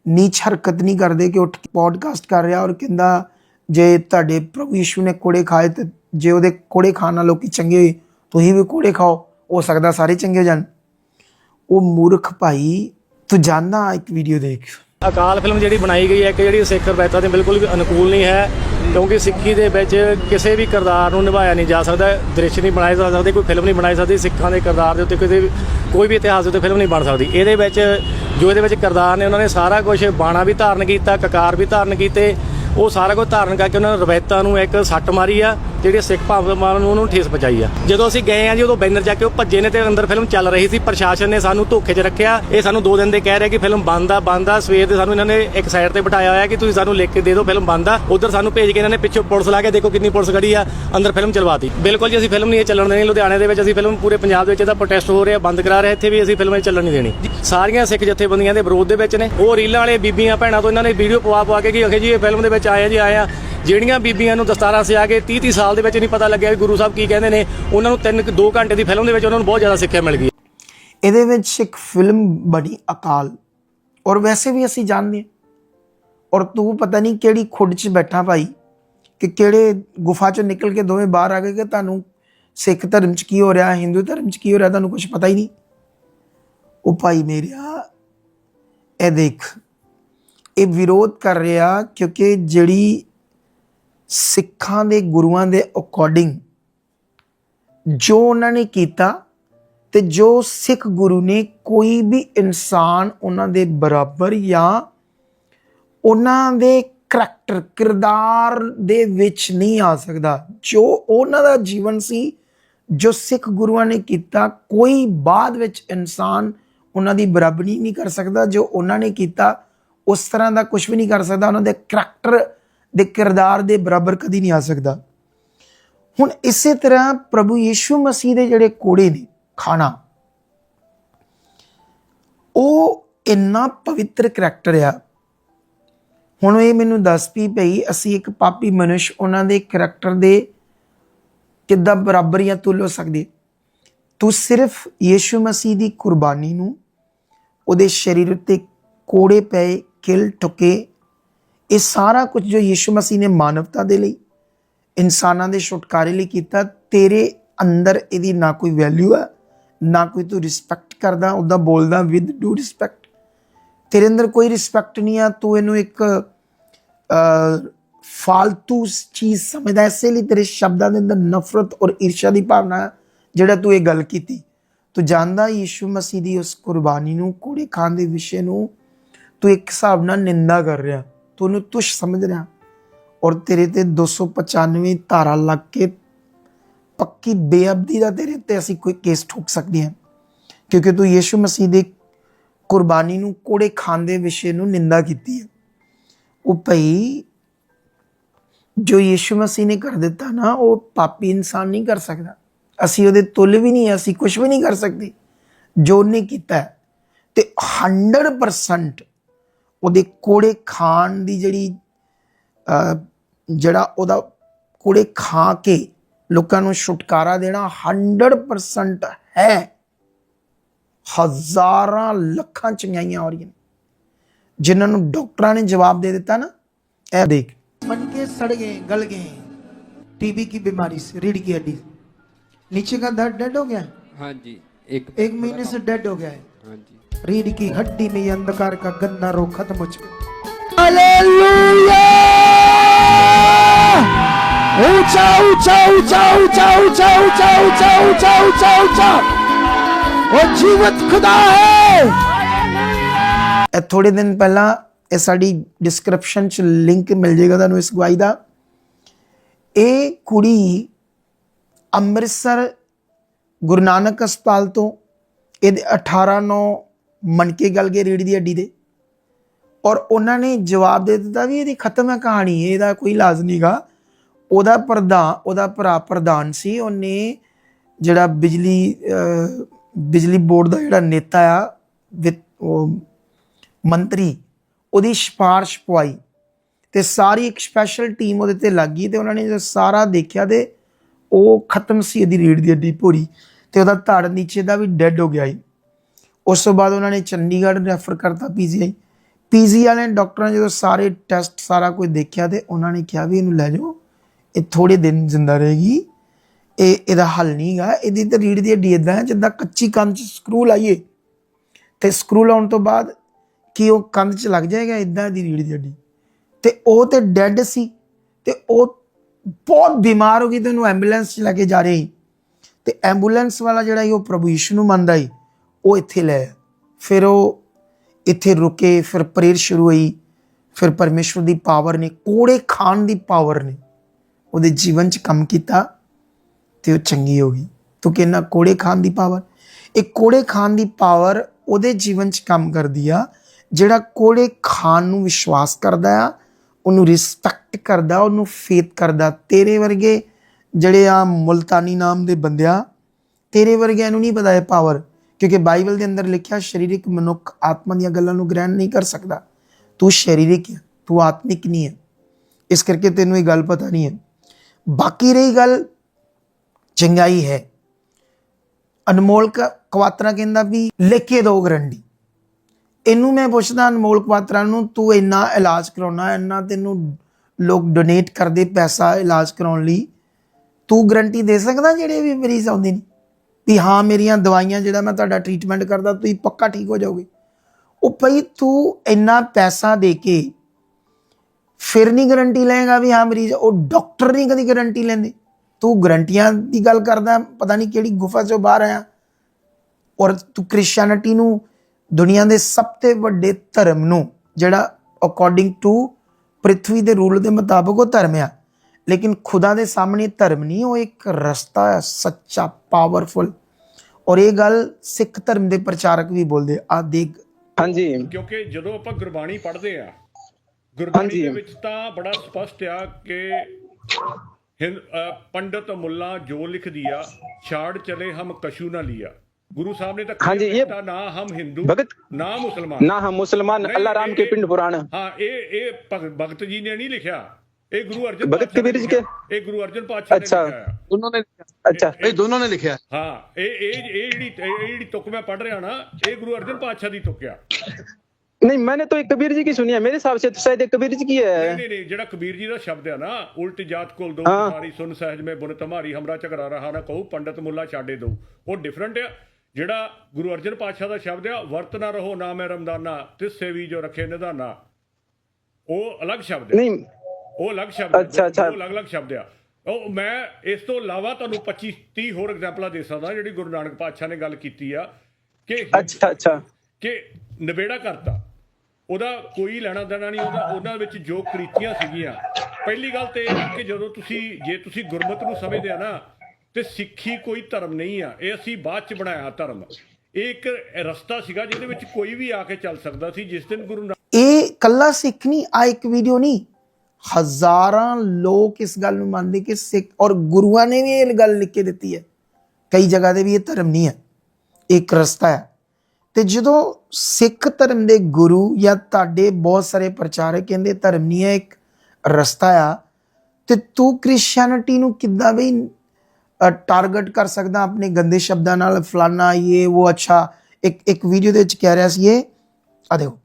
Speaker 4: ਨੀਚ ਹਰਕਤ ਨਹੀਂ ਕਰਦੇ ਕਿ ਉੱਠ ਕੇ ਪੋਡਕਾਸਟ ਕਰ ਰਿਹਾ ਔਰ ਕਹਿੰਦਾ, ਜੇ ਤੁਹਾਡੇ ਪ੍ਰਭੂ ਯਿਸੂ ਨੇ ਕੋੜੇ ਖਾਏ ਤੇ ਜੇ ਉਹਦੇ ਕੋੜੇ ਖਾਣ ਨਾਲ ਲੋਕੀ ਚੰਗੇ ਹੋਏ, ਤੁਸੀਂ ਵੀ ਕੋੜੇ ਖਾਓ। ਹੋ ਸਕਦਾ ਸਾਰੇ ਚੰਗੇ ਹੋ ਜਾਣ। ਉਹ ਮੂਰਖ ਭਾਈ ਤੂੰ ਜਾਣਦਾ ਇੱਕ ਵੀਡੀਓ ਦੇਖ।
Speaker 3: ਅਕਾਲ ਫਿਲਮ ਜਿਹੜੀ ਬਣਾਈ ਗਈ ਹੈ ਕਿ ਜਿਹੜੀ ਸਿੱਖ ਰਵਾਇਤਾਂ ਦੇ ਬਿਲਕੁਲ ਵੀ ਅਨੁਕੂਲ ਨਹੀਂ ਹੈ, ਕਿਉਂਕਿ ਸਿੱਖੀ ਦੇ ਵਿੱਚ ਕਿਸੇ ਵੀ ਕਿਰਦਾਰ ਨੂੰ ਨਿਭਾਇਆ ਨਹੀਂ ਜਾ ਸਕਦਾ, ਦ੍ਰਿਸ਼ ਨਹੀਂ ਬਣਾਏ ਜਾ ਸਕਦੇ, ਕੋਈ ਫਿਲਮ ਨਹੀਂ ਬਣਾਈ ਸਕਦੀ, ਸਿੱਖਾਂ ਦੇ ਕਿਰਦਾਰ ਦੇ ਉੱਤੇ ਕਿਸੇ ਕੋਈ ਵੀ ਇਤਿਹਾਸ ਦੇ ਉੱਤੇ ਫਿਲਮ ਨਹੀਂ ਬਣ ਸਕਦੀ। ਇਹਦੇ ਵਿੱਚ ਜੋ ਇਹਦੇ ਵਿੱਚ ਕਿਰਦਾਰ ਨੇ, ਉਹਨਾਂ ਨੇ ਸਾਰਾ ਕੁਝ ਬਾਣਾ ਵੀ ਧਾਰਨ ਕੀਤਾ, ਕਕਾਰ ਵੀ ਧਾਰਨ ਕੀਤੇ, ਉਹ ਸਾਰਾ ਕੁਝ ਧਾਰਨ ਕਰਕੇ ਉਹਨਾਂ ਨੇ ਰਵਾਇਤਾਂ ਨੂੰ ਇੱਕ ਸੱਟ ਮਾਰੀ ਆ, ਜਿਹੜੀ ਸਿੱਖ ਭਾਵਨਾਵਾਂ ਨੂੰ ਉਹਨੂੰ ਠੇਸ ਪਹੁੰਚਾਈ ਆ। ਜਦੋਂ ਅਸੀਂ ਗਏ ਆ ਜੀ, ਉਦੋਂ ਬੈਨਰ ਚੱਕ ਕੇ ਉਹ ਭੱਜੇ ਨੇ ਤੇ ਅੰਦਰ ਫਿਲਮ ਚੱਲ ਰਹੀ ਸੀ, ਪ੍ਰਸ਼ਾਸਨ ਨੇ ਸਾਨੂੰ ਧੋਖੇ 'ਚ ਰੱਖਿਆ। ਇਹ ਸਾਨੂੰ ਦੋ ਦਿਨ ਦੇ ਕਹਿ ਰਿਹਾ ਕਿ ਫਿਲਮ ਬੰਦ ਆ ਬੰਦ ਆ, ਸਵੇਰ ਦੇ ਸਾਨੂੰ ਇਹਨਾਂ ਨੇ ਇੱਕ ਸਾਈਡ ਤੇ ਬਿਠਾਇਆ ਹੋਇਆ ਕਿ ਤੁਸੀਂ ਸਾਨੂੰ ਲਿਖ ਕੇ ਦੇ ਦਿਓ ਫਿਲਮ ਬੰਦ ਆ। ਉਧਰ ਸਾਨੂੰ ਭੇਜ ਕੇ ਇਹਨਾਂ ਨੇ ਪਿੱਛੋਂ ਪੁਲਿਸ ਲਾ ਕੇ ਦੇਖੋ ਕਿੰਨੀ ਪੁਲਿਸ ਖੜੀ ਆ, ਅੰਦਰ ਫਿਲਮ ਚਲਵਾਤੀ। ਬਿਲਕੁਲ ਜੀ, ਅਸੀਂ ਫਿਲਮ ਨਹੀਂ ਇਹ ਚੱਲਣ ਦੇਣੀ। ਲੁਧਿਆਣੇ ਦੇ ਵਿੱਚ ਅਸੀਂ ਫਿਲਮ ਪੂਰੇ ਪੰਜਾਬ ਦੇ ਵਿੱਚ ਇਹਦਾ ਪ੍ਰੋਟੈਸਟ ਹੋ ਰਿਹਾ, ਬੰਦ ਕਰਾ ਰਹੇ। ਇੱਥੇ ਵੀ ਅਸੀਂ ਫਿਲਮ ਚੱਲਣ ਨਹੀਂ ਦੇਣੀ। ਸਾਰੀਆਂ ਸਿੱਖ ਜਥੇਬੰਦੀਆਂ ਦੇ ਵਿਰੋਧ ਦੇ ਵਿੱਚ ਨੇ। ਉਹ ਰੀਲਾਂ ਵਾਲੇ ਬੀਬੀਆਂ ਭੈਣਾਂ ਤੋਂ ਇਹਨਾਂ ਨੇ ਵੀਡੀਓ ਪਵਾ ਪਵਾ ਕੇ ਕਿ ਅਖੇ ਜੀ ਇਹ ਫਿਲਮ ਦੇ ਵਿੱਚ ਆਇਆ ਜੀ ਆਇਆ ਜਿਹੜੀਆਂ ਬੀਬੀਆਂ ਨੂੰ ਦਸਤਾਰਾਂ ਸਿਆ ਕੇ 30 30 ਸਾਲ ਦੇ ਵਿੱਚ ਨਹੀਂ ਪਤਾ ਲੱਗਿਆ ਵੀ ਗੁਰੂ ਸਾਹਿਬ ਕੀ ਕਹਿੰਦੇ ਨੇ, ਉਹਨਾਂ ਨੂੰ 3 2 ਘੰਟੇ ਦੀ ਫਿਲਮ ਦੇ ਵਿੱਚ ਉਹਨਾਂ ਨੂੰ ਬਹੁਤ ਜ਼ਿਆਦਾ ਸਿੱਖਿਆ ਮਿਲ ਗਈ।
Speaker 4: ਇਹਦੇ ਵਿੱਚ ਇੱਕ ਫਿਲਮ ਬੜੀ ਅਕਾਲ ਔਰ ਵੈਸੇ ਵੀ ਅਸੀਂ ਜਾਣਦੇ ਹਾਂ। ਔਰ ਤੂੰ ਪਤਾ ਨਹੀਂ ਕਿਹੜੀ ਖੁੱਡ 'ਚ ਬੈਠਾ ਭਾਈ, ਕਿ ਕਿਹੜੇ ਗੁਫਾ 'ਚੋਂ ਨਿਕਲ ਕੇ ਦੋਵੇਂ ਬਾਹਰ ਆ ਗਏ ਕਿ ਤੁਹਾਨੂੰ ਸਿੱਖ ਧਰਮ 'ਚ ਕੀ ਹੋ ਰਿਹਾ, ਹਿੰਦੂ ਧਰਮ 'ਚ ਕੀ ਹੋ ਰਿਹਾ, ਤੁਹਾਨੂੰ ਕੁਝ ਪਤਾ ਹੀ ਨਹੀਂ। ਉਹ ਭਾਈ ਮੇਰਿਆ, ਇਹ ਦੇਖ, ਇਹ ਵਿਰੋਧ ਕਰ ਰਿਹਾ ਕਿਉਂਕਿ ਜਿਹੜੀ ਸਿੱਖਾਂ ਦੇ ਗੁਰੂਆਂ ਦੇ ਅਕੋਰਡਿੰਗ ਜੋ ਉਹਨਾਂ ਨੇ ਕੀਤਾ ਤੇ ਜੋ ਸਿੱਖ ਗੁਰੂ ਨੇ ਕੋਈ ਵੀ ਇਨਸਾਨ ਉਹਨਾਂ ਦੇ ਬਰਾਬਰ ਜਾਂ ਉਹਨਾਂ ਦੇ ਕਰੈਕਟਰ, ਕਿਰਦਾਰ ਦੇ ਵਿੱਚ ਨਹੀਂ ਆ ਸਕਦਾ। ਜੋ ਉਹਨਾਂ ਦਾ ਜੀਵਨ ਸੀ, ਜੋ ਸਿੱਖ ਗੁਰੂਆਂ ਨੇ ਕੀਤਾ, ਕੋਈ ਬਾਅਦ ਵਿੱਚ ਇਨਸਾਨ ਉਹਨਾਂ ਦੀ ਬਰਾਬਰੀ ਨਹੀਂ ਕਰ ਸਕਦਾ। ਜੋ ਉਹਨਾਂ ਨੇ ਕੀਤਾ, ਉਸ ਤਰ੍ਹਾਂ ਦਾ ਕੁਝ ਵੀ ਨਹੀਂ ਕਰ ਸਕਦਾ। ਉਹਨਾਂ ਦੇ ਕਰੈਕਟਰ ਦੇ ਕਿਰਦਾਰ ਦੇ ਬਰਾਬਰ ਕਦੀ ਨਹੀਂ ਆ ਸਕਦਾ। ਹੁਣ ਇਸੇ ਤਰ੍ਹਾਂ ਪ੍ਰਭੂ ਯੀਸ਼ੂ ਮਸੀਹ ਦੇ ਜਿਹੜੇ ਕੋੜੇ ਨੇ ਖਾਣਾ। ਉਹ ਇੰਨਾ ਪਵਿੱਤਰ ਕਰੈਕਟਰ ਆ। ਹੁਣ ਇਹ ਮੈਨੂੰ ਦੱਸ ਪਈ ਪਈ ਅਸੀਂ ਇੱਕ ਪਾਪੀ ਮਨੁਸ਼, ਉਹਨਾਂ ਦੇ ਕਰੈਕਟਰ ਦੇ ਕਿੱਦਾਂ ਬਰਾਬਰੀਆਂ ਤੁਲ ਹੋ ਸਕਦੇ। ਤੂੰ ਸਿਰਫ ਯੀਸ਼ੂ ਮਸੀਹ ਦੀ ਕੁਰਬਾਨੀ ਨੂੰ ਉਹਦੇ ਸਰੀਰ ਉੱਤੇ ਕੋੜੇ ਪਏ ਕਿਲ ਠੁਕੇ, ਇਹ ਸਾਰਾ ਕੁਝ ਜੋ ਯੀਸ਼ੂ ਮਸੀਹ ਨੇ ਮਾਨਵਤਾ ਦੇ ਲਈ, ਇਨਸਾਨਾਂ ਦੇ ਛੁਟਕਾਰੇ ਲਈ ਕੀਤਾ, ਤੇਰੇ ਅੰਦਰ ਇਹਦੀ ਨਾ ਕੋਈ ਵੈਲਿਊ ਹੈ ਨਾ ਕੋਈ ਤੂੰ ਰਿਸਪੈਕਟ ਕਰਦਾ ਉਹਦਾ ਬੋਲਦਾ ਵਿਦ ਡੂ ਰਿਸਪੈਕਟ ਤੇਰੇ ਅੰਦਰ ਕੋਈ ਰਿਸਪੈਕਟ ਨਹੀਂ ਆ ਤੂੰ ਇਹਨੂੰ ਇੱਕ ਅ, ਫਾਲਤੂ ਚੀਜ਼ ਸਮਝਦਾ ਹੈ। ਇਸੇ ਲਈ ਤੇਰੇ ਸ਼ਬਦਾਂ ਦੇ ਅੰਦਰ ਨਫ਼ਰਤ ਔਰ ਈਰਸ਼ਾ ਦੀ ਭਾਵਨਾ ਹੈ, ਜਿਹੜਾ ਤੂੰ ਇਹ ਗੱਲ ਕੀਤੀ। ਤੂੰ ਜਾਣਦਾ ਯੀਸ਼ੂ ਮਸੀਹ ਦੀ ਉਸ ਕੁਰਬਾਨੀ ਨੂੰ ਕੋੜੇ ਖਾਨ ਦੇ ਵਿਸ਼ੇ ਨੂੰ ਤੂੰ ਇੱਕ ਹਿਸਾਬ ਨਾਲ ਨਿੰਦਾ ਕਰ ਰਿਹਾ। ਤੂੰ ਉਹਨੂੰ ਤੁਸ਼ ਸਮਝ ਰਿਹਾ। ਔਰ ਤੇਰੇ ਤੇ 295 ਧਾਰਾ ਲੱਗ ਕੇ ਪੱਕੀ ਬੇਅਬਦੀ ਦਾ ਤੇਰੇ ਤੇ ਅਸੀਂ ਕੋਈ ਕੇਸ ਠੋਕ ਸਕਦੇ ਹਾਂ। ਕਿਉਂਕਿ ਤੂੰ ਯੀਸ਼ੂ ਮਸੀਹ ਦੀ ਕੁਰਬਾਨੀ ਨੂੰ, ਕੋੜੇ ਖਾਨ ਦੇ ਵਿਸ਼ੇ ਨੂੰ ਨਿੰਦਾ ਕੀਤੀ ਹੈ। ਉਹ ਭਈ, ਜੋ ਯੀਸ਼ੂ ਮਸੀਹ ਨੇ ਕਰ ਦਿੱਤਾ ਨਾ, ਉਹ ਪਾਪੀ ਇਨਸਾਨ ਨਹੀਂ ਕਰ ਸਕਦਾ। ਅਸੀਂ ਉਹਦੇ ਤੁੱਲ ਵੀ ਨਹੀਂ, ਅਸੀਂ ਕੁਝ ਵੀ ਨਹੀਂ ਕਰ ਸਕਦੇ। ਜੋ ਉਹਨੇ ਕੀਤਾ ਹੈ। ਤੇ 100% ਉਹਦੇ ਕੋੜੇ ਖਾਣ ਦੀ ਜਿਹੜੀ ਜਿਹੜਾ ਉਹਦਾ ਕੋੜੇ ਖਾ ਕੇ ਲੋਕਾਂ ਨੂੰ ਛੁਟਕਾਰਾ ਦੇਣਾ 100% ਹੈ ਹਜ਼ਾਰਾਂ ਲੱਖਾਂ ਚੰਗਿਆਈਆਂ ਹੋ ਰਹੀਆਂ ਨੇ। ਜਿਨ੍ਹਾਂ ਨੂੰ ਡਾਕਟਰਾਂ ਨੇ ਜਵਾਬ ਦੇ ਦਿੱਤਾ ਨਾ ਇਹ ਦੇਖ बन के सड़ गए गल गए टीबी की बीमारी से रीढ़ की हड्डी नीचे का दर्द डेड हो गया है
Speaker 6: हाँ जी एक
Speaker 4: एक महीने से डेड हो गया है
Speaker 6: हाँ जी
Speaker 4: रीढ़ की हड्डी में ये अंधकार का गंदा रोग खत्म हो चुका ऊंचा ऊंचा ऊंचा ऊंचा ऊंचा ऊंचा ऊंचा ऊंचा ऊंचा ऊंचा वो जीवत खुदा है ਇਹ ਥੋੜੇ ਦਿਨ ਪਹਿਲਾਂ ਇਹ ਸਾਡੀ ਡਿਸਕ੍ਰਿਪਸ਼ਨ ਚ ਲਿੰਕ ਮਿਲ ਜਾਏਗਾ ਤੁਹਾਨੂੰ ਇਸ ਗਵਾਹੀ ਦਾ ਇਹ ਕੁੜੀ ਅੰਮ੍ਰਿਤਸਰ ਗੁਰੂ ਨਾਨਕ ਹਸਪਤਾਲ ਤੋਂ ਇਹਦੇ 18 9 ਮਣਕੇ ਗਲ ਗਏ ਰੀੜ ਦੀ ਹੱਡੀ ਦੇ ਔਰ ਉਹਨਾਂ ਨੇ ਜਵਾਬ ਦੇ ਦਿੱਤਾ ਵੀ ਇਹਦੀ ਖਤਮ ਹੈ ਕਹਾਣੀ ਇਹਦਾ ਕੋਈ ਇਲਾਜ ਨਹੀਂਗਾ ਉਹਦਾ ਪ੍ਰਧਾਨ ਉਹਦਾ ਭਰਾ ਪ੍ਰਧਾਨ ਸੀ, ਉਹਨੇ ਜਿਹੜਾ ਬਿਜਲੀ ਬਿਜਲੀ ਬੋਰਡ ਦਾ ਜਿਹੜਾ ਨੇਤਾ ਆ, ਵਿਤ, ਉਹ ਮੰਤਰੀ, ਉਹਦੀ ਸਿਫਾਰਿਸ਼ ਪਵਾਈ ਤੇ ਸਾਰੀ ਇੱਕ ਸਪੈਸ਼ਲ ਟੀਮ ਉਹਦੇ ਤੇ ਲੱਗ ਗਈ ਤੇ ਉਹਨਾਂ ਨੇ ਜਦੋਂ ਸਾਰਾ ਦੇਖਿਆ ਤੇ ਉਹ ਖਤਮ ਸੀ ਇਹਦੀ ਰੀੜ ਦੀ ਹੱਡੀ ਪੂਰੀ ਤੇ ਉਹਦਾ ਧੜ ਨੀਚੇ ਦਾ ਵੀ ਡੈੱਡ ਹੋ ਗਿਆ ਸੀ। ਉਸ ਤੋਂ ਬਾਅਦ ਉਹਨਾਂ ਨੇ ਚੰਡੀਗੜ੍ਹ ਰੈਫਰ ਕਰਤਾ ਪੀਜੀਆਈ ਪੀਜੀ ਵਾਲੇ ਡਾਕਟਰਾਂ ਨੇ ਜਦੋਂ ਸਾਰੇ ਟੈਸਟ ਸਾਰਾ ਕੁਝ ਦੇਖਿਆ ਤੇ ਉਹਨਾਂ ਨੇ ਕਿਹਾ ਵੀ ਇਹਨੂੰ ਲੈ ਜਾਓ। ਇਹ ਥੋੜੇ ਦਿਨ ਜ਼ਿੰਦਾ ਰਹੇਗੀ। ਇਹ ਇਹਦਾ ਹੱਲ ਨਹੀਂਗਾ ਇਹਦੀ ਤਾਂ ਰੀੜ ਦੀ ਹੱਡੀ ਇਦਾਂ ਹੈ, ਜਿੱਦਾਂ ਕੱਚੀ ਕੰਧ 'ਚ ਸਕਰੂ ਲਾਈਏ। ਤੇ ਸਕਰੂ ਲਾਉਣ ਤੋਂ ਬਾਅਦ ਕਿ ਉਹ ਕੰਧ 'ਚ ਲੱਗ ਜਾਏਗਾ ਇਦਾਂ ਦੀ ਰੀੜ ਦੀ ਹੱਡੀ। ਤੇ ਉਹ ਤੇ ਡੈੱਡ ਸੀ। ਤੇ ਉਹ ਬਹੁਤ ਬਿਮਾਰ ਹੋ ਗਈ ਤੇ ਉਹਨੂੰ ਐਂਬੂਲੈਂਸ 'ਚ ਲੈ ਕੇ ਜਾ ਰਹੇ। ਸੀ ਤੇ ਐਂਬੂਲੈਂਸ ਵਾਲਾ ਜਿਹੜਾ ਉਹ ਪ੍ਰਭੂ ਯਿਸੂ ਨੂੰ ਮੰਨਦਾ ਸੀ। ਉਹ ਇੱਥੇ ਲੈ ਫਿਰ ਉਹ ਇੱਥੇ ਰੁਕੇ, ਫਿਰ ਪ੍ਰੇਰ ਸ਼ੁਰੂ ਹੋਈ। ਫਿਰ ਪਰਮੇਸ਼ਵਰ ਦੀ ਪਾਵਰ ਨੇ, ਕੋੜੇ ਖਾਨ ਦੀ ਪਾਵਰ ਨੇ। ਉਹਦੇ ਜੀਵਨ 'ਚ ਕੰਮ ਕੀਤਾ ਤੇ ਉਹ ਚੰਗੀ ਹੋ ਗਈ। ਤੂੰ ਕਹਿੰਦਾ ਕੋੜੇ ਖਾਨ ਦੀ ਪਾਵਰ ਇਹ ਕੋੜੇ ਖਾਨ ਦੀ ਪਾਵਰ ਉਹਦੇ ਜੀਵਨ 'ਚ ਕੰਮ ਕਰਦੀ ਆ, ਜਿਹੜਾ ਕੋੜੇ ਖਾਨ ਨੂੰ ਵਿਸ਼ਵਾਸ ਕਰਦਾ ਆ, ਉਹਨੂੰ ਰਿਸਪੈਕਟ ਕਰਦਾ, ਉਹਨੂੰ ਫੇਥ ਕਰਦਾ। ਤੇਰੇ ਵਰਗੇ ਜਿਹੜੇ ਆ ਮੁਲਤਾਨੀ ਨਾਮ ਦੇ ਬੰਦਿਆ ਤੇਰੇ ਵਰਗਿਆਂ ਨੂੰ ਨਹੀਂ ਪਤਾ ਇਹ ਪਾਵਰ ਕਿਉਂਕਿ ਬਾਈਬਲ ਦੇ ਅੰਦਰ ਲਿਖਿਆ, ਸਰੀਰਿਕ ਮਨੁੱਖ ਆਤਮਾ ਦੀਆਂ ਗੱਲਾਂ ਨੂੰ ਗ੍ਰਹਿਣ ਨਹੀਂ ਕਰ ਸਕਦਾ। ਤੂੰ ਸਰੀਰਿਕ ਹੈ ਤੂੰ ਆਤਮਿਕ ਨਹੀਂ ਹੈ ਇਸ ਕਰਕੇ ਤੈਨੂੰ ਇਹ ਗੱਲ ਪਤਾ ਨਹੀਂ ਹੈ ਬਾਕੀ ਰਹੀ ਗੱਲ ਚੰਗਾਈ ਹੈ। ਅਨਮੋਲ ਕ- ਕਵਾਤਰਾ ਕਹਿੰਦਾ ਵੀ ਲਿਖ ਕੇ ਦੋ ਗਰੰਟੀ। ਇਹਨੂੰ ਮੈਂ ਪੁੱਛਦਾ ਅਨਮੋਲ ਕਵਾਤਰਾ ਨੂੰ, ਤੂੰ ਇੰਨਾ ਇਲਾਜ ਕਰਾਉਣਾ, ਇੰਨਾ ਤੈਨੂੰ ਲੋਕ ਡੋਨੇਟ ਕਰਦੇ ਪੈਸਾ ਇਲਾਜ ਕਰਾਉਣ ਲਈ, ਤੂੰ ਗਰੰਟੀ ਦੇ ਸਕਦਾ ਜਿਹੜੇ ਵੀ ਮਰੀਜ਼ ਆਉਂਦੇ ਨੇ? ਵੀ ਹਾਂ, ਮੇਰੀਆਂ ਦਵਾਈਆਂ ਜਿਹੜਾ ਮੈਂ ਤੁਹਾਡਾ ਟ੍ਰੀਟਮੈਂਟ ਕਰਦਾ, ਤੁਸੀਂ ਪੱਕਾ ਠੀਕ ਹੋ ਜਾਓਗੇ। ਉਹ ਭਈ ਤੂੰ ਇੰਨਾ ਪੈਸਾ ਦੇ ਕੇ ਫਿਰ ਨਹੀਂ ਗਾਰੰਟੀ ਲਏਗਾ ਵੀ ਹਾਂ ਮਰੀਜ਼ ਉਹ ਡਾਕਟਰ ਨਹੀਂ ਕਦੀ ਗਾਰੰਟੀ ਲੈਂਦੇ। ਤੂੰ ਗਾਰੰਟੀਆਂ ਦੀ ਗੱਲ ਕਰਦਾ ਪਤਾ ਨਹੀਂ ਕਿਹੜੀ ਗੁਫਾ ਚੋਂ ਬਾਹਰ ਆਇਆ। ਔਰ ਤੂੰ ਕ੍ਰਿਸਚੀਅਨਿਟੀ ਨੂੰ ਦੁਨੀਆ ਦੇ ਸਭ ਤੋਂ ਵੱਡੇ ਧਰਮ ਨੂੰ ਜਿਹੜਾ ਅਕੋਰਡਿੰਗ ਟੂ ਪ੍ਰithvi ਦੇ ਰੂਲ ਦੇ ਮੁਤਾਬਕ ਉਹ ਧਰਮ ਆ। ਲੇਕਿਨ ਖੁਦਾ ਦੇ ਸਾਹਮਣੇ ਧਰਮ ਨਹੀਂ ਉਹ ਇੱਕ ਰਸਤਾ ਹੈ ਸੱਚਾ ਪਾਵਰਫੁਲ ਔਰ ਇਹ ਗੱਲ ਸਿੱਖ ਧਰਮ ਦੇ ਪ੍ਰਚਾਰਕ ਵੀ ਬੋਲਦੇ ਆ। ਦੇਖ।
Speaker 6: ਹਾਂਜੀ।
Speaker 1: ਕਿਉਂਕਿ ਜਦੋਂ ਆਪਾਂ ਗੁਰਬਾਣੀ ਪੜ੍ਹਦੇ ਆ ਗੁਰਬਾਣੀ
Speaker 6: ਹਾਂਜੀ।
Speaker 1: ਦੇ ਵਿੱਚ ਤਾਂ ਬੜਾ ਸਪਸ਼ਟ ਆ ਕਿ ਹਿੰਦ ਅ, ਪੰਡਤ ਮੁੱਲਾ ਜੋ ਲਿਖ ਦਿਆ ਛਾੜ ਚਲੇ ਹਮ ਕਸ਼ੂ ਨਾ ਲਿਆ ਗੁਰੂ ਸਾਹਿਬ ਨੇ ਤਾਂ clear
Speaker 6: ਹਾਂਜੀ, ਇਹ-
Speaker 1: ਕੀਤਾ, ਨਾ ਹਮ ਹਿੰਦੂ
Speaker 6: भगत
Speaker 1: ਨਾ ਮੁਸਲਮਾਨ
Speaker 6: ना हम मुसलमान
Speaker 1: नहीं,
Speaker 6: अल्लाह राम
Speaker 1: ये-
Speaker 6: के
Speaker 1: ये-
Speaker 6: पिंड पुराण
Speaker 1: ਹਾਂ ਇਹ ਇਹ ਭਗ- ਭਗਤ ਜੀ ਨੇ ਨਹੀਂ ਲਿਖਿਆ ਇਹ ਗੁਰੂ ਅਰਜਨ
Speaker 6: ਭਗਤ
Speaker 1: ਪਾਤਸ਼ਾਹ ਨੇ
Speaker 6: ਕਬੀਰ ਜੀ
Speaker 1: ਲਿਖਿਆ। ਇਹ ਗੁਰੂ ਅਰਜਨ ਪਾਤਸ਼ਾਹ ਨੇ
Speaker 6: ਅੱਛਾ।
Speaker 1: ਲਿਖਿਆ ਆ।
Speaker 6: उन्होंने अच्छा
Speaker 2: ਇਹ ਦੋਨੋਂ ਨੇ ਲਿਖਿਆ
Speaker 1: ਹਾਂ ਇਹ ਇਹ ਇਹ ਜਿਹੜੀ ਇਹ ਜਿਹੜੀ ਤੁਕ ਮੈਂ ਪੜ੍ਹ ਰਿਹਾ ਨਾ ਇਹ ਗੁਰੂ ਅਰਜਨ ਪਾਤਸ਼ਾਹ ਦੀ ਤੁਕ ਆ
Speaker 6: नहीं मैंने तो एक कबीर जी की सुनी है मेरे हिसाब से तो शायद एक कबीर जी की
Speaker 1: ਨਹੀਂ
Speaker 6: है
Speaker 1: ਨਹੀਂ ਨਹੀਂ ਜਿਹੜਾ ਕਬੀਰ ਜੀ ਦਾ ਸ਼ਬਦ ਆ ਨਾ ਉਲਟ ਜਾਤ ਕੋਲ ਦੋ
Speaker 6: ਹਾਂ।
Speaker 1: ਸਾਰੀ ਸੁਨ ਸਹਿਜ ਮੇ ਬੁਨ ਤੁਮਾਰੀ ਹਮਰਾ ਝਗੜਾ ਰਹਾ ਨਾ ਕਹੂ ਪੰਡਤ ਮੁੱਲਾ ਛਾੜੇ ਦੋ ਉਹ ਡਿਫਰੈਂਟ ਆ ਜਿਹੜਾ ਗੁਰੂ ਅਰਜਨ ਪਾਤਸ਼ਾਹ ਦਾ ਸ਼ਬਦ ਆ ਵਰਤ ਨਾ ਰਹੋ ਨਾ ਮੈਂ ਰਮਦਾਨਾ ਤਿਸੇ ਵੀ ਜੋ ਰੱਖੇ ਨਿਧਾਨਾ ਉਹ ਅਲੱਗ ਸ਼ਬਦ ਹੈ
Speaker 6: नहीं
Speaker 1: ਉਹ ਅਲੱਗ ਸ਼ਬਦ ਹੈ
Speaker 6: ਅੱਛਾ, ਅੱਛਾ।
Speaker 1: ਉਹ ਅਲੱਗ-ਅਲੱਗ ਸ਼ਬਦ ਆ ਉਹ ਮੈਂ ਇਸ ਤੋਂ ਇਲਾਵਾ ਤੁਹਾਨੂੰ 25 30 ਹੋਰ ਐਗਜ਼ਾਮਪਲਾਂ ਦੇ ਸਕਦਾ ਜਿਹੜੀ ਗੁਰੂ ਨਾਨਕ ਪਾਤਸ਼ਾਹ ਨੇ ਗੱਲ ਕੀਤੀ ਆ ਕਿ
Speaker 6: अच्छा अच्छा
Speaker 1: ਕਿ ਨਿਬੇੜਾ ਕਰਤਾ ਉਹਦਾ ਕੋਈ ਲੈਣਾ ਦੇਣਾ ਨਹੀਂ ਉਹਦਾ, ਉਹਨਾਂ ਵਿੱਚ ਜੋ ਕ੍ਰਿਤੀਆਂ ਸੀਗੀਆਂ। ਪਹਿਲੀ ਗੱਲ ਤੇ ਇਹ ਕਿ ਜਦੋਂ ਤੁਸੀਂ, ਜੇ ਤੁਸੀਂ ਗੁਰਮਤ ਨੂੰ ਸਮਝਦੇ ਆ ਨਾ, ਤੇ ਸਿੱਖੀ ਕੋਈ ਧਰਮ ਨਹੀਂ ਆ। ਇਹ ਅਸੀਂ ਬਾਅਦ ਚ ਬਣਾਇਆ ਧਰਮ। ਇਹ ਇੱਕ ਰਸਤਾ ਸੀਗਾ ਜਿਹਦੇ ਵਿੱਚ ਕੋਈ ਵੀ ਆ ਕੇ ਚੱਲ ਸਕਦਾ ਸੀ, ਜਿਸ ਦਿਨ ਗੁਰੂ
Speaker 4: ਇਹ ਕੱਲਾ ਸਿੱਖ ਨਹੀਂ, ਆ ਇੱਕ ਵੀਡੀਓ ਨਹੀਂ। ਹਜ਼ਾਰਾਂ ਲੋਕ ਇਸ ਗੱਲ ਨੂੰ ਮੰਨਦੇ ਕਿ ਸਿੱਖ ਔਰ ਗੁਰੂਆਂ ਨੇ ਵੀ ਇਹ ਗੱਲ ਲਿਖ ਕੇ ਦਿੱਤੀ ਹੈ। ਕਈ ਜਗ੍ਹਾ ਤੇ ਵੀ ਇਹ ਧਰਮ ਨਹੀਂ ਹੈ। ਇਹ ਇੱਕ ਰਸਤਾ ਹੈ। ਤੇ ਜਦੋਂ ਸਿੱਖ ਧਰਮ ਦੇ ਗੁਰੂ ਜਾਂ ਤੁਹਾਡੇ ਬਹੁਤ ਸਾਰੇ ਪ੍ਰਚਾਰਕ ਕਹਿੰਦੇ ਧਰਮ ਨਹੀਂ ਹੈ ਇੱਕ ਰਸਤਾ ਆ ਤੇ ਤੂੰ ਕ੍ਰਿਸਚੀਅਨਿਟੀ ਨੂੰ ਕਿੱਦਾਂ ਵੀ ਟਾਰਗੇਟ ਕਰ ਸਕਦਾ ਆਪਣੇ ਗੰਦੇ ਸ਼ਬਦਾਂ ਨਾਲ ਫਲਾਨਾ ਇਹ ਉਹ ਅੱਛਾ ਇੱਕ ਇੱਕ ਵੀਡੀਓ ਦੇ ਵਿੱਚ ਕਹਿ ਰਿਹਾ ਸੀ ਇਹ। ਆ ਦੇਖੋ।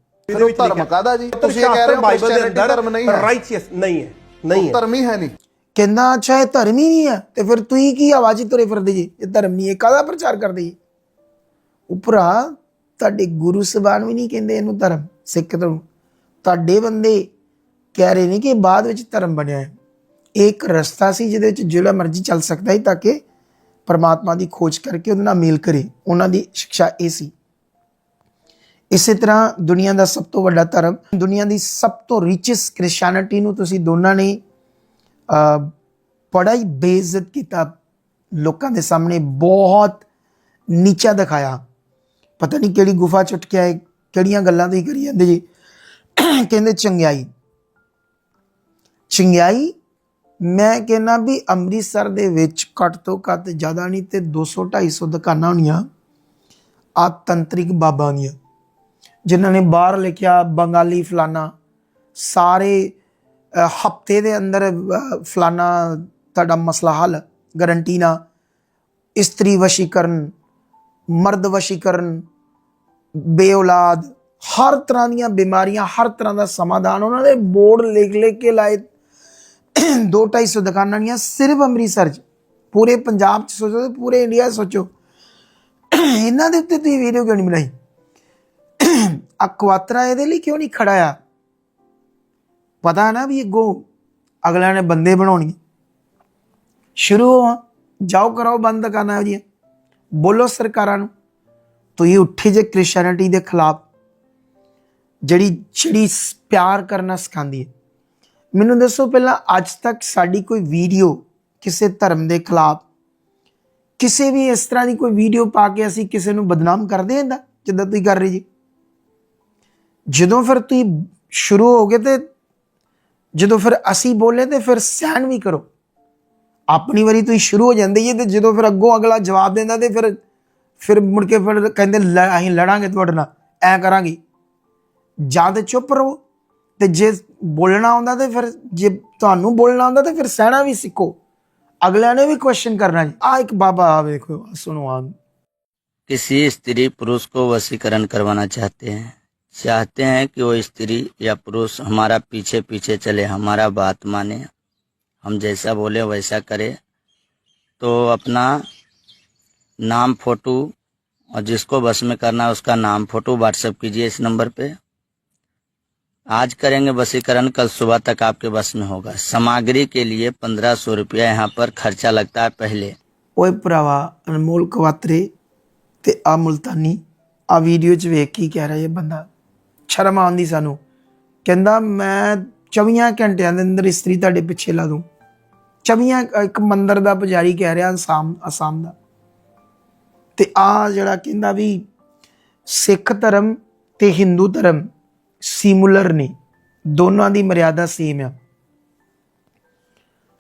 Speaker 2: ਧਰਮ ਕਾਦਾ ਜੀ? ਤੁਸੀਂ ਇਹ ਕਹਿ ਰਹੇ ਹੋ
Speaker 7: ਬਾਈਬਲ ਦੇ ਅੰਦਰ
Speaker 2: ਧਰਮ ਨਹੀਂ ਹੈ।
Speaker 7: ਰਾਈਚੀਅਸ ਨਹੀਂ ਹੈ ਨਹੀਂ ਹੈ।
Speaker 2: ਧਰਮ ਹੀ ਹੈ ਨਹੀਂ।
Speaker 4: ਕਹਿੰਦਾ ਅੱਛਾ ਇਹ ਧਰਮ ਹੀ ਨਹੀਂ ਹੈ। ਤੇ ਫਿਰ ਤੁਸੀਂ ਕੀ ਆਵਾਜ਼ੀ ਤੁਰੇ ਫਿਰਦੇ ਜੀ? ਇਹ ਧਰਮ ਨਹੀਂ ਹੈ। ਕਾਹਦਾ ਪ੍ਰਚਾਰ ਕਰਦੇ ਜੀ? ਉਪਰਾ ਤੁਹਾਡੇ ਗੁਰੂ ਸਬਾਨ ਵੀ ਨਹੀਂ ਕਹਿੰਦੇ ਇਹਨੂੰ ਧਰਮ, ਸਿੱਖ ਧਰਮ। ਤੁਹਾਡੇ ਬੰਦੇ ਕਹਿ ਰਹੇ ਨੇ ਕਿ ਬਾਅਦ ਵਿੱਚ ਧਰਮ ਬਣਿਆ ਹੈ। ਇਹ ਇੱਕ ਰਸਤਾ ਸੀ ਜਿਹਦੇ ਵਿੱਚ ਜਿਹੜਾ ਮਰਜ਼ੀ ਚੱਲ ਸਕਦਾ ਹੈ ਤਾਂ ਕਿ ਪਰਮਾਤਮਾ ਦੀ ਖੋਜ ਕਰਕੇ ਉਹਦੇ ਨਾਲ ਮੇਲ ਕਰੇ। ਉਹਨਾਂ ਦੀ ਸਿੱਖਿਆ ਇਹ ਸੀ। ਇਸੇ ਤਰ੍ਹਾਂ ਦੁਨੀਆ ਦਾ ਸਭ ਤੋਂ ਵੱਡਾ ਧਰਮ, ਦੁਨੀਆ ਦੀ ਸਭ ਤੋਂ ਰਿਚੈਸਟ ਕ੍ਰਿਸਚੀਅਨਿਟੀ ਨੂੰ ਤੁਸੀਂ ਦੋਨਾਂ ਨੇ ਅਹ ਬੜਾ ਹੀ ਬੇਇੱਜ਼ਤ ਕੀਤਾ ਲੋਕਾਂ ਦੇ ਸਾਹਮਣੇ, ਬਹੁਤ ਨੀਚਾ ਦਿਖਾਇਆ। ਪਤਾ ਨਹੀਂ ਕਿਹੜੀ ਗੁਫਾ ਚ ਉੱਠ ਕੇ ਆਏ, ਕਿਹੜੀਆਂ ਗੱਲਾਂ ਤੁਸੀਂ ਕਰੀ ਜਾਂਦੇ ਜੀ। ਕਹਿੰਦੇ, ਚੰਗਿਆਈ। ਚੰਗਿਆਈ, ਮੈਂ ਕਹਿੰਨਾ ਵੀ ਅੰਮ੍ਰਿਤਸਰ ਦੇ ਵਿੱਚ ਘੱਟ ਤੋਂ ਘੱਟ ਜ਼ਿਆਦਾ ਨਹੀਂ ਤੇ 200 250 ਦੁਕਾਨਾਂ ਹੋਣੀਆਂ ਆ ਤੰਤਰਿਕ ਬਾਬਾਂ ਦੀਆਂ ਜਿਨ੍ਹਾਂ ਨੇ ਬਾਹਰ ਲਿਖਿਆ, ਬੰਗਾਲੀ ਫਲਾਨਾ, ਸਾਰੇ ਹਫ਼ਤੇ ਦੇ ਅੰਦਰ ਫਲਾਨਾ ਤੁਹਾਡਾ ਮਸਲਾ ਹੱਲ, ਗਰੰਟੀ ਨਾ ਇਸਤਰੀ ਵਸ਼ੀਕਰਨ, ਮਰਦ ਵਸ਼ੀਕਰਨ ਬੇਔਲਾਦ, ਹਰ ਤਰ੍ਹਾਂ ਦੀਆਂ ਬਿਮਾਰੀਆਂ, ਹਰ ਤਰ੍ਹਾਂ ਦਾ ਸਮਾਧਾਨ ਉਹਨਾਂ ਦੇ ਬੋਰਡ ਲਿਖ ਲਿਖ ਕੇ ਲਾਏ। ਦੋ ਢਾਈ ਸੌ ਦੁਕਾਨਾਂ ਦੀਆਂ ਸਿਰਫ ਅੰਮ੍ਰਿਤਸਰ 'ਚ। ਪੂਰੇ ਪੰਜਾਬ 'ਚ ਸੋਚੋ ਤੇ ਪੂਰੇ ਇੰਡੀਆ 'ਚ ਸੋਚੋ। ਇਹਨਾਂ ਦੇ ਉੱਤੇ ਤੁਸੀਂ ਵੀਡੀਓ ਕਿਉਂ ਨਹੀਂ ਬਣਾਈ? ਅਕਵਾਤਰਾ ਇਹਦੇ ਲਈ ਕਿਉਂ ਨਹੀਂ ਖੜਾ ਆ? ਪਤਾ ਨਾ ਵੀ ਅੱਗੋਂ ਅਗਲਿਆਂ ਨੇ ਬੰਦੇ ਬਣਾਉਣਗੇ। ਸ਼ੁਰੂ ਹੋ ਜਾਓ ਕਰਾਓ ਬੰਦ ਕਰਨਾ ਜੀ ਬੋਲੋ ਸਰਕਾਰਾਂ ਨੂੰ। ਤੁਸੀਂ ਉੱਠੇ ਜੇ ਕ੍ਰਿਸਚੀਅਨਿਟੀ ਦੇ ਖਿਲਾਫ, ਜਿਹੜੀ ਜਿਹੜੀ ਪਿਆਰ ਕਰਨਾ ਸਿਖਾਉਂਦੀ ਹੈ। ਮੈਨੂੰ ਦੱਸੋ ਪਹਿਲਾਂ, ਅੱਜ ਤੱਕ ਸਾਡੀ ਕੋਈ ਵੀਡੀਓ ਕਿਸੇ ਧਰਮ ਦੇ ਖਿਲਾਫ, ਕਿਸੇ ਵੀ ਇਸ ਤਰ੍ਹਾਂ ਦੀ ਕੋਈ ਵੀਡੀਓ ਪਾ ਕੇ ਅਸੀਂ ਕਿਸੇ ਨੂੰ ਬਦਨਾਮ ਕਰਦੇ ਹਾਂ ਦਾ ਜਿੱਦਾਂ ਤੁਸੀਂ ਕਰ ਰਹੇ ਜੀ? ਜਦੋਂ ਫਿਰ ਤੁਸੀਂ ਸ਼ੁਰੂ ਹੋਗੇ ਤੇ ਜਦੋਂ ਫਿਰ ਅਸੀਂ ਬੋਲੇ ਤੇ ਫਿਰ ਸਹਿਣ ਵੀ ਕਰੋ। ਆਪਣੀ ਵਾਰੀ ਤੁਸੀਂ ਸ਼ੁਰੂ ਹੋ ਜਾਂਦੇ ਜੀ ਤੇ ਜਦੋਂ ਫਿਰ ਅੱਗੋਂ ਅਗਲਾ ਜਵਾਬ ਦਿੰਦਾ ਤੇ ਫਿਰ ਫਿਰ ਮੁੜ ਕੇ ਫਿਰ ਕਹਿੰਦੇ ਲ- ਅਸੀਂ ਲੜਾਂਗੇ ਤੁਹਾਡੇ ਨਾਲ ਐ ਕਰਾਂਗੇ ਜਾਂ ਤੇ ਚੁੱਪ ਰਹੋ ਤੇ ਜੇ ਬੋਲਣਾ ਆਉਂਦਾ ਤੇ ਫਿਰ ਜੇ ਤੁਹਾਨੂੰ ਬੋਲਣਾ ਆਉਂਦਾ ਤੇ ਫਿਰ ਸਹਿਣਾ ਵੀ ਸਿੱਖੋ ਅਗਲਿਆਂ ਨੇ ਵੀ ਕੁਐਸਚਨ ਕਰਨਾ ਜੀ ਆ ਇੱਕ ਬਾਬਾ ਆ ਵੇਖੋ ਆਹ ਸੁਣੋ ਆ
Speaker 8: किसी स्त्री पुरुष को वशीकरण करवाना चाहते हैं चाहते हैं कि वो स्त्री या पुरुष हमारा पीछे पीछे चले हमारा बात माने हम जैसा बोले वैसा करे तो अपना नाम फोटो और जिसको बस में करना है उसका नाम फोटो व्हाट्सएप कीजिए इस नंबर पे आज करेंगे वशीकरण कल सुबह तक आपके बस में होगा सामग्री के लिए पंद्रह सौ रुपया यहाँ पर खर्चा लगता है पहले
Speaker 4: ਓਏ ਭਰਾਵਾ ਅਨਮੋਲ ਕਵਾਤਰੇ ਤੇ ਆ ਮੁਲਤਾਨੀ ਆ ਵੀਡੀਓ ਚ ਵੇਖ ਕੀ ਕਹਿ ਰਿਹਾ ਇਹ ਬੰਦਾ ਸ਼ਰਮ ਆਉਂਦੀ ਸਾਨੂੰ ਕਹਿੰਦਾ ਮੈਂ 24 ਘੰਟਿਆਂ ਦੇ ਅੰਦਰ ਇਸਤਰੀ ਤੁਹਾਡੇ ਪਿੱਛੇ ਲਾ ਦੂੰ 24 ਇੱਕ ਮੰਦਰ ਦਾ ਪੁਜਾਰੀ ਕਹਿ ਰਿਹਾ ਅਸਾਮ ਅਸਾਮ ਦਾ ਤੇ ਆ ਜਿਹੜਾ ਕਹਿੰਦਾ ਵੀ ਸਿੱਖ ਧਰਮ ਤੇ ਹਿੰਦੂ ਧਰਮ ਸਿਮੂਲਰ ਨੇ, ਦੋਨਾਂ ਦੀ ਮਰਿਆਦਾ ਸੇਮ ਆ।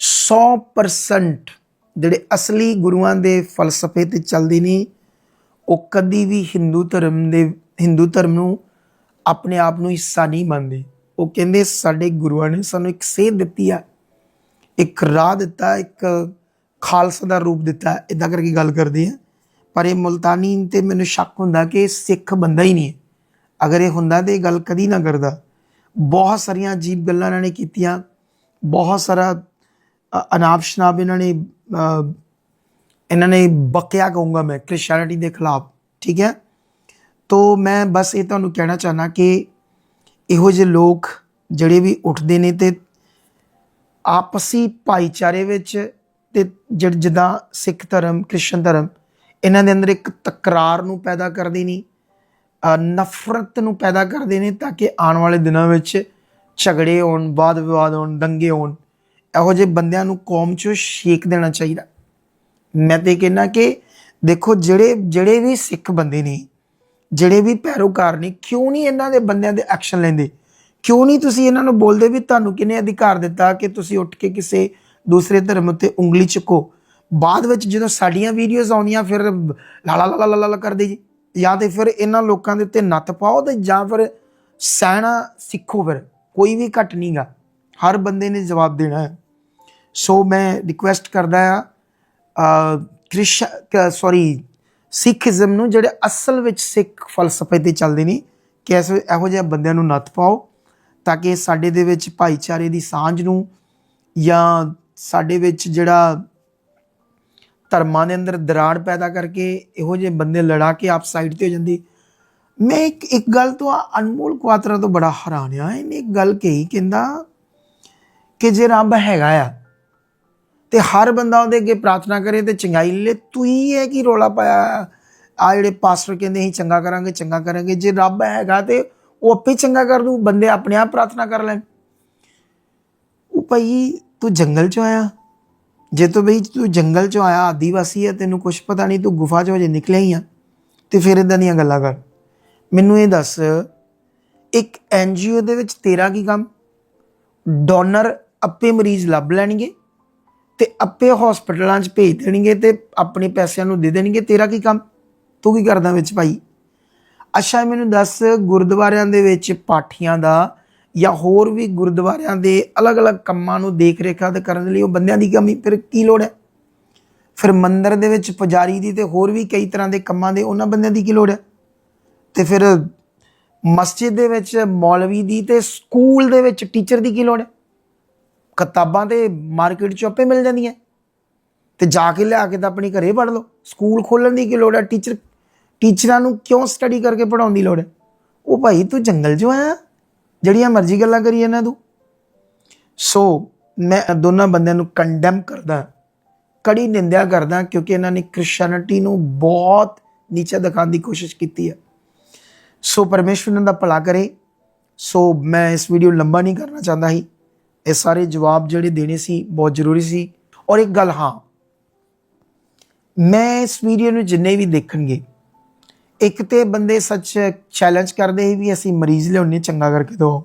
Speaker 4: 100% ਜਿਹੜੇ ਅਸਲੀ ਗੁਰੂਆਂ ਦੇ ਫਲਸਫੇ ਤੇ ਚੱਲਦੇ ਨੇ, ਉਹ ਕਦੀ ਵੀ ਹਿੰਦੂ ਧਰਮ ਦੇ ਹਿੰਦੂ ਧਰਮ ਨੂੰ ਆਪਣੇ ਆਪ ਨੂੰ ਹਿੱਸਾ ਨਹੀਂ ਮੰਨਦੇ। ਉਹ ਕਹਿੰਦੇ ਸਾਡੇ ਗੁਰੂਆਂ ਨੇ ਸਾਨੂੰ ਇੱਕ ਸੇਧ ਦਿੱਤੀ ਆ, ਇੱਕ ਰਾਹ ਦਿੱਤਾ, ਇੱਕ ਖਾਲਸਾ ਦਾ ਰੂਪ ਦਿੱਤਾ। ਇਦਾਂ ਕਰਕੇ ਗੱਲ ਕਰਦੇ ਆ। ਪਰ ਇਹ ਮੁਲਤਾਨੀ ਤੇ ਮੈਨੂੰ ਸ਼ੱਕ ਹੁੰਦਾ ਕਿ ਇਹ ਸਿੱਖ ਬੰਦਾ ਹੀ ਨਹੀਂ ਹੈ। ਅਗਰ ਇਹ ਹੁੰਦਾ ਤੇ ਇਹ ਗੱਲ ਕਦੀ ਨਾ ਕਰਦਾ। ਬਹੁਤ ਸਾਰੀਆਂ ਅਜੀਬ ਗੱਲਾਂ ਇਹਨਾਂ ਨੇ ਕੀਤੀਆਂ। ਬਹੁਤ ਸਾਰਾ, ਅ- ਅਨਾਪ ਸ਼ਨਾਪ ਇਹਨਾਂ ਨੇ ਇਹਨਾਂ ਨੇ ਬਕਿਆ ਕਹੂੰਗਾ ਮੈਂ ਕ੍ਰਿਸਚੀਅਨਿਟੀ ਦੇ ਖਿਲਾਫ, ਠੀਕ ਹੈ? ਤੋ ਮੈਂ ਬਸ ਇਹ ਤੁਹਾਨੂੰ ਕਹਿਣਾ ਚਾਹਨਾ ਕਿ ਇਹੋ ਜਿਹੇ ਲੋਕ ਜਿਹੜੇ ਵੀ ਉੱਠਦੇ ਨੇ ਤੇ ਆਪਸੀ ਭਾਈਚਾਰੇ ਵਿੱਚ ਤੇ ਜਿੱਦਾਂ ਸਿੱਖ ਧਰਮ, ਕ੍ਰਿਸਚਨ ਧਰਮ ਇਹਨਾਂ ਦੇ ਅੰਦਰ ਇੱਕ ਤਕਰਾਰ ਨੂੰ ਪੈਦਾ ਕਰਦੇ ਨਹੀਂ ਨਫ਼ਰਤ ਨੂੰ ਪੈਦਾ ਕਰਦੇ ਨੇ ਤਾਂ ਕਿ ਆਉਣ ਵਾਲੇ ਦਿਨਾਂ ਵਿੱਚ ਝਗੜੇ ਹੋਣ, ਵਾਦ ਵਿਵਾਦ ਹੋਣ, ਦੰਗੇ ਹੋਣ, ਇਹੋ ਜਿਹੇ ਬੰਦਿਆਂ ਨੂੰ ਕੌਮ 'ਚੋਂ ਛੇਕ ਦੇਣਾ ਚਾਹੀਦਾ। ਮੈਂ ਤੇ ਕਹਿੰਦਾ ਕਿ ਦੇਖੋ ਜਿਹੜੇ ਜਿਹੜੇ ਵੀ ਸਿੱਖ ਬੰਦੇ ਨੇ, ਜਿਹੜੇ ਵੀ ਪੈਰੋਕਾਰ ਨੇ, ਕਿਉਂ ਨਹੀਂ ਇਹਨਾਂ ਦੇ ਬੰਦਿਆਂ ਦੇ ਐਕਸ਼ਨ ਲੈਂਦੇ? ਕਿਉਂ ਨਹੀਂ ਤੁਸੀਂ ਇਹਨਾਂ ਨੂੰ ਬੋਲਦੇ ਵੀ ਤੁਹਾਨੂੰ ਕਿਹਨੇ ਅਧਿਕਾਰ ਦਿੱਤਾ ਕਿ ਤੁਸੀਂ ਉੱਠ ਕੇ ਕਿਸੇ ਦੂਸਰੇ ਧਰਮ ਉੱਤੇ ਉਂਗਲੀ ਚੁੱਕੋ? ਬਾਅਦ ਵਿੱਚ ਜਦੋਂ ਸਾਡੀਆਂ ਵੀਡੀਓਜ਼ ਆਉਂਦੀਆਂ, ਫਿਰ ਲਾਲਾ ਲਾਲਾ ਲਾਲਾ ਕਰਦੇ ਜੀ। ਜਾਂ ਤੇ ਫਿਰ ਇਹਨਾਂ ਲੋਕਾਂ ਦੇ ਉੱਤੇ ਨੱਤ ਪਾਓ ਤੇ ਜਾਂ ਫਿਰ ਸਹਿਣਾ ਸਿੱਖੋ ਫਿਰ। ਕੋਈ ਵੀ ਘਟ ਨਹੀਂਗਾ ਹਰ ਬੰਦੇ ਨੇ ਜਵਾਬ ਦੇਣਾ ਹੈ। ਸੋ ਮੈਂ ਰਿਕੁਐਸਟ ਕਰਦਾ ਆ ਕ੍ਰਿਸ਼ ਸੌਰੀ ਸਿੱਖੀਜ਼ਮ ਨੂੰ ਜਿਹੜੇ ਅਸਲ ਵਿੱਚ ਸਿੱਖ ਫਲਸਫੇ ਤੇ ਚੱਲਦੇ ਨੇ, ਕਿ ਐਸੋ ਇਹੋ ਜਿਹੇ ਬੰਦਿਆਂ ਨੂੰ ਨੱਥ ਪਾਓ, ਤਾਂ ਕਿ ਸਾਡੇ ਦੇ ਵਿੱਚ ਭਾਈਚਾਰੇ ਦੀ ਸਾਂਝ ਨੂੰ ਜਾਂ ਸਾਡੇ ਵਿੱਚ ਜਿਹੜਾ ਧਰਮਾਂ ਦੇ ਅੰਦਰ ਦਰਾੜ ਪੈਦਾ ਕਰਕੇ ਇਹੋ ਜਿਹੇ ਬੰਦੇ ਲੜਾ ਕੇ ਆਪ ਸਾਈਡ ਤੇ ਹੋ ਜਾਂਦੀ। ਮੈਂ ਇੱਕ ਇੱਕ ਗੱਲ ਤੋਂ ਅਨਮੋਲ ਕੁਆਤਰਾ ਤੋਂ ਬੜਾ ਹੈਰਾਨ ਆ। ਇਹਨੇ ਇੱਕ ਗੱਲ ਕਹੀ, ਕਹਿੰਦਾ ਕਿ ਜੇ ਰੱਬ ਹੈਗਾ ਆ ਤੇ ਹਰ ਬੰਦਾ ਉਹਦੇ ਅੱਗੇ ਪ੍ਰਾਰਥਨਾ ਕਰੇ ਤੇ ਚੰਗਾਈ ਲੈ, ਤੂੰ ਹੀ ਹੈ ਕਿ ਰੋਲਾ ਪਾਇਆ? ਆ ਜਿਹੜੇ ਪਾਸਟਰ ਕਹਿੰਦੇ ਅਸੀਂ ਚੰਗਾ ਕਰਾਂਗੇ ਚੰਗਾ ਕਰਾਂਗੇ। ਜੇ ਰੱਬ ਹੈਗਾ ਤੇ ਉਹ ਆਪੇ ਚੰਗਾ ਕਰ ਦੂ, ਬੰਦੇ ਆਪਣੇ ਆਪ ਪ੍ਰਾਰਥਨਾ ਕਰ ਲੈਣ। ਉਹ ਭਾਈ, ਤੂੰ ਜੰਗਲ ਚੋਂ ਆਇਆ? ਜੇ ਤੂੰ ਬਈ ਤੂੰ ਜੰਗਲ ਚੋਂ ਆਇਆ, ਆਦੀਵਾਸੀ ਹੈ ਤੈਨੂੰ ਕੁਝ ਪਤਾ ਨਹੀਂ, ਤੂੰ ਗੁਫਾ ਚੋਂ ਜੇ ਨਿਕਲਿਆ ਹੀ ਆ, ਤੇ ਫਿਰ ਇਦਾਂ ਦੀਆਂ ਗੱਲਾਂ ਕਰ। ਮੈਨੂੰ ਇਹ ਦੱਸ, ਇੱਕ ਐਨਜੀਓ ਦੇ ਵਿੱਚ ਤੇਰਾ ਕੀ ਕੰਮ? ਡੋਨਰ ਆਪੇ ਮਰੀਜ਼ ਲੱਭ ਲੈਣਗੇ, ਤੇ ਆਪੇ ਹਸਪੀਟਲਾਂ 'ਚ ਭੇਜ ਦੇਣਗੇ, ਤੇ ਆਪਣੇ ਪੈਸਿਆਂ ਨੂੰ ਦੇ ਦੇਣਗੇ। ਤੇਰਾ ਕੀ ਕੰਮ? ਤੂੰ ਕੀ ਕਰਦਾ ਵਿੱਚ ਭਾਈ? ਅੱਛਾ ਮੈਨੂੰ ਦੱਸ, ਗੁਰਦੁਆਰਿਆਂ ਦੇ ਵਿੱਚ ਪਾਠੀਆਂ ਦਾ ਜਾਂ ਹੋਰ ਵੀ ਗੁਰਦੁਆਰਿਆਂ ਦੇ ਅਲੱਗ-ਅਲੱਗ ਕੰਮਾਂ ਨੂੰ ਦੇਖ ਰੇਖਾ ਤੇ ਕਰਨ ਦੇ ਲਈ ਉਹ ਬੰਦਿਆਂ ਦੀ ਕਮੀ, ਫਿਰ ਕੀ ਲੋੜ ਹੈ? ਫਿਰ ਮੰਦਰ ਦੇ ਵਿੱਚ ਪੁਜਾਰੀ ਦੀ ਤੇ ਹੋਰ ਵੀ ਕਈ ਤਰ੍ਹਾਂ ਦੇ ਕੰਮਾਂ ਦੇ ਉਹਨਾਂ ਬੰਦਿਆਂ ਦੀ ਕੀ ਲੋੜ ਹੈ? ਤੇ ਫਿਰ ਮਸਜਿਦ ਦੇ ਵਿੱਚ ਮੌਲਵੀ ਦੀ ਤੇ ਸਕੂਲ ਦੇ ਵਿੱਚ ਟੀਚਰ ਦੀ ਕੀ ਲੋੜ ਹੈ? ਕਿਤਾਬਾਂ ਤੇ ਮਾਰਕੀਟ 'ਚ ਆਪੇ ਮਿਲ ਜਾਂਦੀਆਂ। ਤੇ ਜਾ ਕੇ ਲਿਆ ਕੇ ਤਾਂ ਆਪਣੀ ਘਰੇ ਪੜ੍ਹ ਲਓ। ਸਕੂਲ ਖੋਲਣ ਦੀ ਕੀ ਲੋੜ ਹੈ? ਟੀਚਰ, ਟੀਚਰਾਂ ਨੂੰ ਕਿਉਂ ਸਟੱਡੀ ਕਰਕੇ ਪੜਾਉਣ ਦੀ ਲੋੜ ਹੈ? ਉਹ ਭਾਈ ਤੂੰ ਜੰਗਲ 'ਚੋਂ ਆਇਆ? ਜਿਹੜੀਆਂ ਮਰਜ਼ੀ ਗੱਲਾਂ ਕਰੀ ਇਹਨਾਂ ਤੂੰ। ਸੋ ਮੈਂ ਦੋਨਾਂ ਬੰਦਿਆਂ ਨੂੰ ਕੰਡੈਮ ਕਰਦਾ, ਕੜੀ ਨਿੰਦਿਆ ਕਰਦਾ ਕਿਉਂਕਿ ਇਹਨਾਂ ਨੇ ਕ੍ਰਿਸਚੀਅਨਿਟੀ ਨੂੰ ਬਹੁਤ ਨੀਚਾ ਦਿਖਾਉਣ ਦੀ ਕੋਸ਼ਿਸ਼ ਕੀਤੀ ਹੈ ਸੋ ਪਰਮੇਸ਼ਵਰ ਇਹਨਾਂ ਦਾ ਭਲਾ ਕਰੇ। ਸੋ ਮੈਂ ਇਸ ਵੀਡੀਓ ਲੰਬਾ ਨਹੀਂ ਕਰਨਾ ਚਾਹੁੰਦਾ ਸੀ। ਇਹ ਸਾਰੇ ਜਵਾਬ ਜਿਹੜੇ ਦੇਣੇ ਸੀ ਬਹੁਤ ਜ਼ਰੂਰੀ ਸੀ। ਔਰ ਇੱਕ ਗੱਲ, ਹਾਂ, ਮੈਂ ਇਸ ਵੀਡੀਓ ਨੂੰ ਜਿੰਨੇ ਵੀ ਦੇਖਣਗੇ ਇੱਕ ਤੇ ਬੰਦੇ ਸੱਚ ਚੈਲੰਜ ਕਰਦੇ ਸੀ ਵੀ ਅਸੀਂ ਮਰੀਜ਼ ਲਿਆਉਣੇ ਚੰਗਾ ਕਰਕੇ ਦਿਓ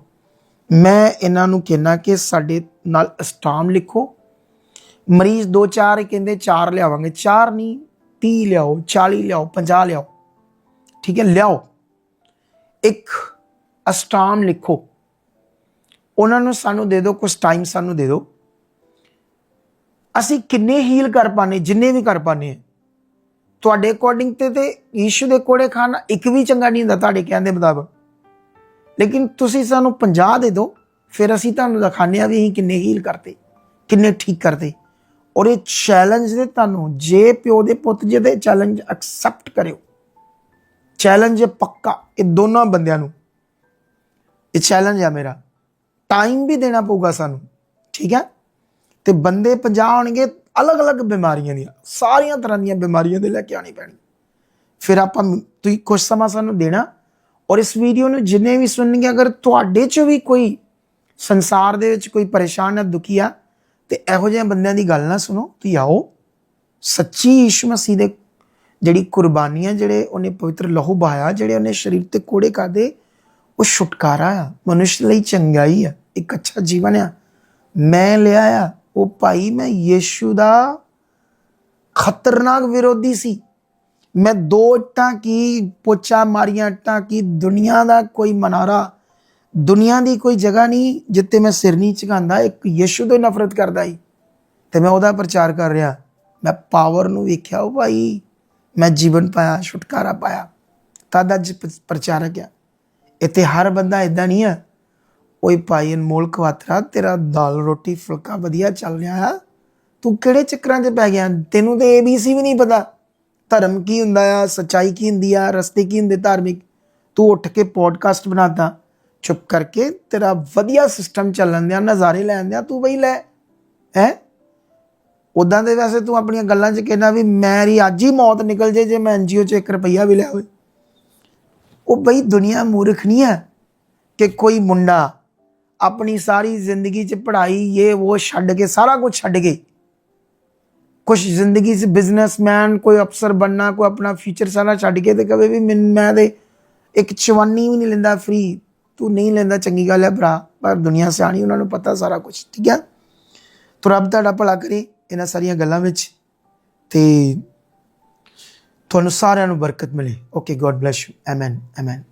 Speaker 4: ਮੈਂ ਇਹਨਾਂ ਨੂੰ ਕਹਿਣਾ ਕਿ ਸਾਡੇ ਨਾਲ ਸਟਾਮ ਲਿਖੋ। ਮਰੀਜ਼ 2 4 ਕਹਿੰਦੇ 4 ਲਿਆਵਾਂਗੇ। 4 ਨਹੀਂ 30 ਲਿਆਓ 40 ਲਿਆਓ 50 ਲਿਆਓ। ਠੀਕ ਹੈ, ਲਿਆਓ। ਇੱਕ ਅਸਟਾਮ ਲਿਖੋ। ਉਹਨਾਂ ਨੂੰ ਸਾਨੂੰ ਦੇ ਦਿਓ ਕੁਝ ਟਾਈਮ ਸਾਨੂੰ ਦੇ ਦਿਓ ਅਸੀਂ ਕਿੰਨੇ ਹੀਲ ਕਰ ਪਾਣੇ ਜਿੰਨੇ ਵੀ ਕਰ ਪਾਣੇ ਆ। ਤੁਹਾਡੇ ਅਕੋਰਡਿੰਗ ਤੇ ਤੇ ਯੀਸ਼ੂ ਦੇ ਕੋੜੇ ਖਾਣਾ ਇੱਕ ਵੀ ਚੰਗਾ ਨਹੀਂ ਹੁੰਦਾ ਤੁਹਾਡੇ ਕਹਿਣ ਦੇ ਮੁਤਾਬਕ। ਲੇਕਿਨ ਤੁਸੀਂ ਸਾਨੂੰ 50 ਦੇ ਦਿਓ, ਫਿਰ ਅਸੀਂ ਤੁਹਾਨੂੰ ਦਿਖਾਣੇ ਆ ਵੀ ਅਸੀਂ ਕਿੰਨੇ ਹੀਲ ਕਰਤੇ, ਕਿੰਨੇ ਠੀਕ ਕਰਤੇ। ਔਰ ਇਹ ਚੈਲੰਜ ਦੇ ਤੁਹਾਨੂੰ, ਜੇ ਪਿਓ ਦੇ ਪੁੱਤ ਜੇ ਦੇ ਚੈਲੰਜ ਐਕਸੈਪਟ ਕਰਿਓ। ਚੈਲੰਜ ਪੱਕਾ, ਇਹ ਦੋਨਾਂ ਬੰਦਿਆਂ ਨੂੰ। ਇਹ ਚੈਲੰਜ ਆ ਮੇਰਾ। ਟਾਈਮ ਵੀ ਦੇਣਾ ਪਊਗਾ ਸਾਨੂੰ, ਠੀਕ ਹੈ? ਤੇ ਬੰਦੇ 50 ਹੋਣਗੇ ਅਲੱਗ-ਅਲੱਗ ਬਿਮਾਰੀਆਂ ਦੀਆਂ, ਸਾਰੀਆਂ ਤਰ੍ਹਾਂ ਦੀਆਂ ਬਿਮਾਰੀਆਂ ਦੇ ਲੈ ਕੇ ਆਣੀ ਪੈਣੀ। ਫਿਰ ਆਪਾਂ ਤੁਸੀਂ ਕੁਝ ਸਮਾਂ ਸਾਨੂੰ ਦੇਣਾ ਔਰ ਇਸ ਵੀਡੀਓ ਨੂੰ ਜਿੰਨੇ ਵੀ ਸੁਣਨਗੇ, ਅਗਰ ਤੁਹਾਡੇ 'ਚ ਵੀ ਕੋਈ ਸੰਸਾਰ ਦੇ ਵਿੱਚ ਕੋਈ ਪਰੇਸ਼ਾਨ ਹੈ ਦੁਖੀ ਆ, ਤੇ ਇਹੋ ਜਿਹੇ ਬੰਦਿਆਂ ਦੀ ਗੱਲ ਨਾ ਸੁਣੋ, ਤੁਸੀਂ ਆਓ। ਸੱਚੀ ਯੀਸ਼ੂ ਮਸੀਹ ਦੇ ਜਿਹੜੀ ਕੁਰਬਾਨੀਆਂ, ਜਿਹੜੇ ਉਹਨੇ ਪਵਿੱਤਰ ਲਹੂ ਬਹਾਇਆ, ਜਿਹੜੇ ਉਹਨੇ ਸਰੀਰ ਤੇ ਕੋੜੇ ਕਰਦੇ ਉਹ ਛੁਟਕਾਰਾ ਆ। ਮਨੁੱਖ ਲਈ ਚੰਗਾਈ ਆ, ਇੱਕ ਅੱਛਾ ਜੀਵਨ ਆ। ਮੈਂ ਲਿਆ ਆ ਉਹ ਭਾਈ ਮੈਂ ਯੀਸ਼ੂ ਦਾ ਖਤਰਨਾਕ ਵਿਰੋਧੀ ਸੀ। ਮੈਂ ਦੋ ਇੱਟਾਂ ਕੀ, ਪੋਚਾ ਮਾਰੀਆਂ ਇੱਟਾਂ ਕੀ, ਦੁਨੀਆ ਦਾ ਕੋਈ ਮਨਾਰਾ, ਦੁਨੀਆ ਦੀ ਕੋਈ ਜਗ੍ਹਾ ਨਹੀਂ ਜਿੱਤੇ ਮੈਂ ਸਿਰ ਨਹੀਂ ਝੁਕਾਉਂਦਾ, ਇੱਕ ਯੀਸ਼ੂ ਤੋਂ ਨਫ਼ਰਤ ਕਰਦਾ ਹੀ ਤੇ ਮੈਂ ਉਹਦਾ ਪ੍ਰਚਾਰ ਕਰ ਰਿਹਾ। ਮੈਂ ਪਾਵਰ ਨੂੰ ਵੇਖਿਆ, ਉਹ ਭਾਈ ਮੈਂ ਜੀਵਨ ਪਾਇਆ, ਛੁਟਕਾਰਾ ਪਾਇਆ। ਤਦ ਅੱਜ ਪ੍ਰਚਾਰਕ ਆ। ਇੱਥੇ ਹਰ ਬੰਦਾ ਇਦਾਂ ਨਹੀਂ ਆ। ਓਏ ਭਾਈ ਅਨਮੋਲ ਕਵਾਤਰਾ ਤੇਰਾ ਦਾਲ ਰੋਟੀ ਫੁਲਕਾ ਵਧੀਆ ਚੱਲ ਰਿਹਾ ਆ ਤੂੰ ਕਿਹੜੇ ਚੱਕਰਾਂ 'ਚ ਪੈ ਗਿਆ? ਤੈਨੂੰ ਤੇ ABC ਵੀ ਨਹੀਂ ਪਤਾ। ਧਰਮ ਕੀ ਹੁੰਦਾ ਆ, ਸੱਚਾਈ ਕੀ ਹੁੰਦੀ ਆ, ਰਸਤੇ ਕੀ ਹੁੰਦੇ ਧਾਰਮਿਕ? ਤੂੰ ਉੱਠ ਕੇ ਪੋਡਕਾਸਟ ਬਣਾਤਾ। ਚੁੱਪ ਕਰਕੇ ਤੇਰਾ ਵਧੀਆ ਸਿਸਟਮ ਚੱਲਣ ਦਿਆ, ਨਜ਼ਾਰੇ ਲੈਣ ਦਿਆ, ਤੂੰ ਬਈ ਲੈ। ਹੈ? ਉਦਾਂ ਦੇ ਵੈਸੇ ਤੂੰ ਆਪਣੀਆਂ ਗੱਲਾਂ 'ਚ ਕਹਿਣਾ ਵੀ ਮੇਰੀ ਅੱਜ ਹੀ ਮੌਤ ਨਿਕਲ ਜੇ ਜੇ ਮੈਂ ਐਨਜੀਓ 'ਚ 1 ਰੁਪਈਆ ਵੀ ਲਿਆ ਹੋਵੇ। ਉਹ ਬਈ ਦੁਨੀਆ ਮੂਰਖ ਨਹੀਂ ਹੈ ਕਿ ਕੋਈ ਮੁੰਡਾ ਆਪਣੀ ਸਾਰੀ ਜ਼ਿੰਦਗੀ 'ਚ ਪੜ੍ਹਾਈ, ਇਹ, ਉਹ ਛੱਡ ਕੇ, ਸਾਰਾ ਕੁਝ ਛੱਡ ਕੇ। ਕੁਝ ਜ਼ਿੰਦਗੀ 'ਚ ਬਿਜ਼ਨਸਮੈਨ ਕੋਈ ਅਫਸਰ ਬਣਨਾ, ਕੋਈ ਆਪਣਾ ਫਿਊਚਰ ਸਾਰਾ ਛੱਡ ਕੇ ਤੇ ਕਵੇ ਵੀ ਮੈਨ- ਮੈਂ ਦੇ ਇੱਕ ਚਵੰਨੀ ਵੀ ਨਹੀਂ ਲੈਂਦਾ ਫ੍ਰੀ ਤੂੰ ਨਹੀਂ ਲੈਂਦਾ, ਚੰਗੀ ਗੱਲ ਹੈ ਭਰਾ, ਪਰ ਦੁਨੀਆ ਸਿਆਣੀ, ਉਹਨਾਂ ਨੂੰ ਪਤਾ ਸਾਰਾ ਕੁਝ ਠੀਕ ਹੈ? ਤੋ ਰੱਬ ਤੁਹਾਡਾ ਭਲਾ ਕਰੇ ਇਹਨਾਂ ਸਾਰੀਆਂ ਗੱਲਾਂ ਵਿੱਚ ਤੇ ਤੁਹਾਨੂੰ ਸਾਰਿਆਂ ਨੂੰ ਬਰਕਤ ਮਿਲੇ। Okay God bless you amen amen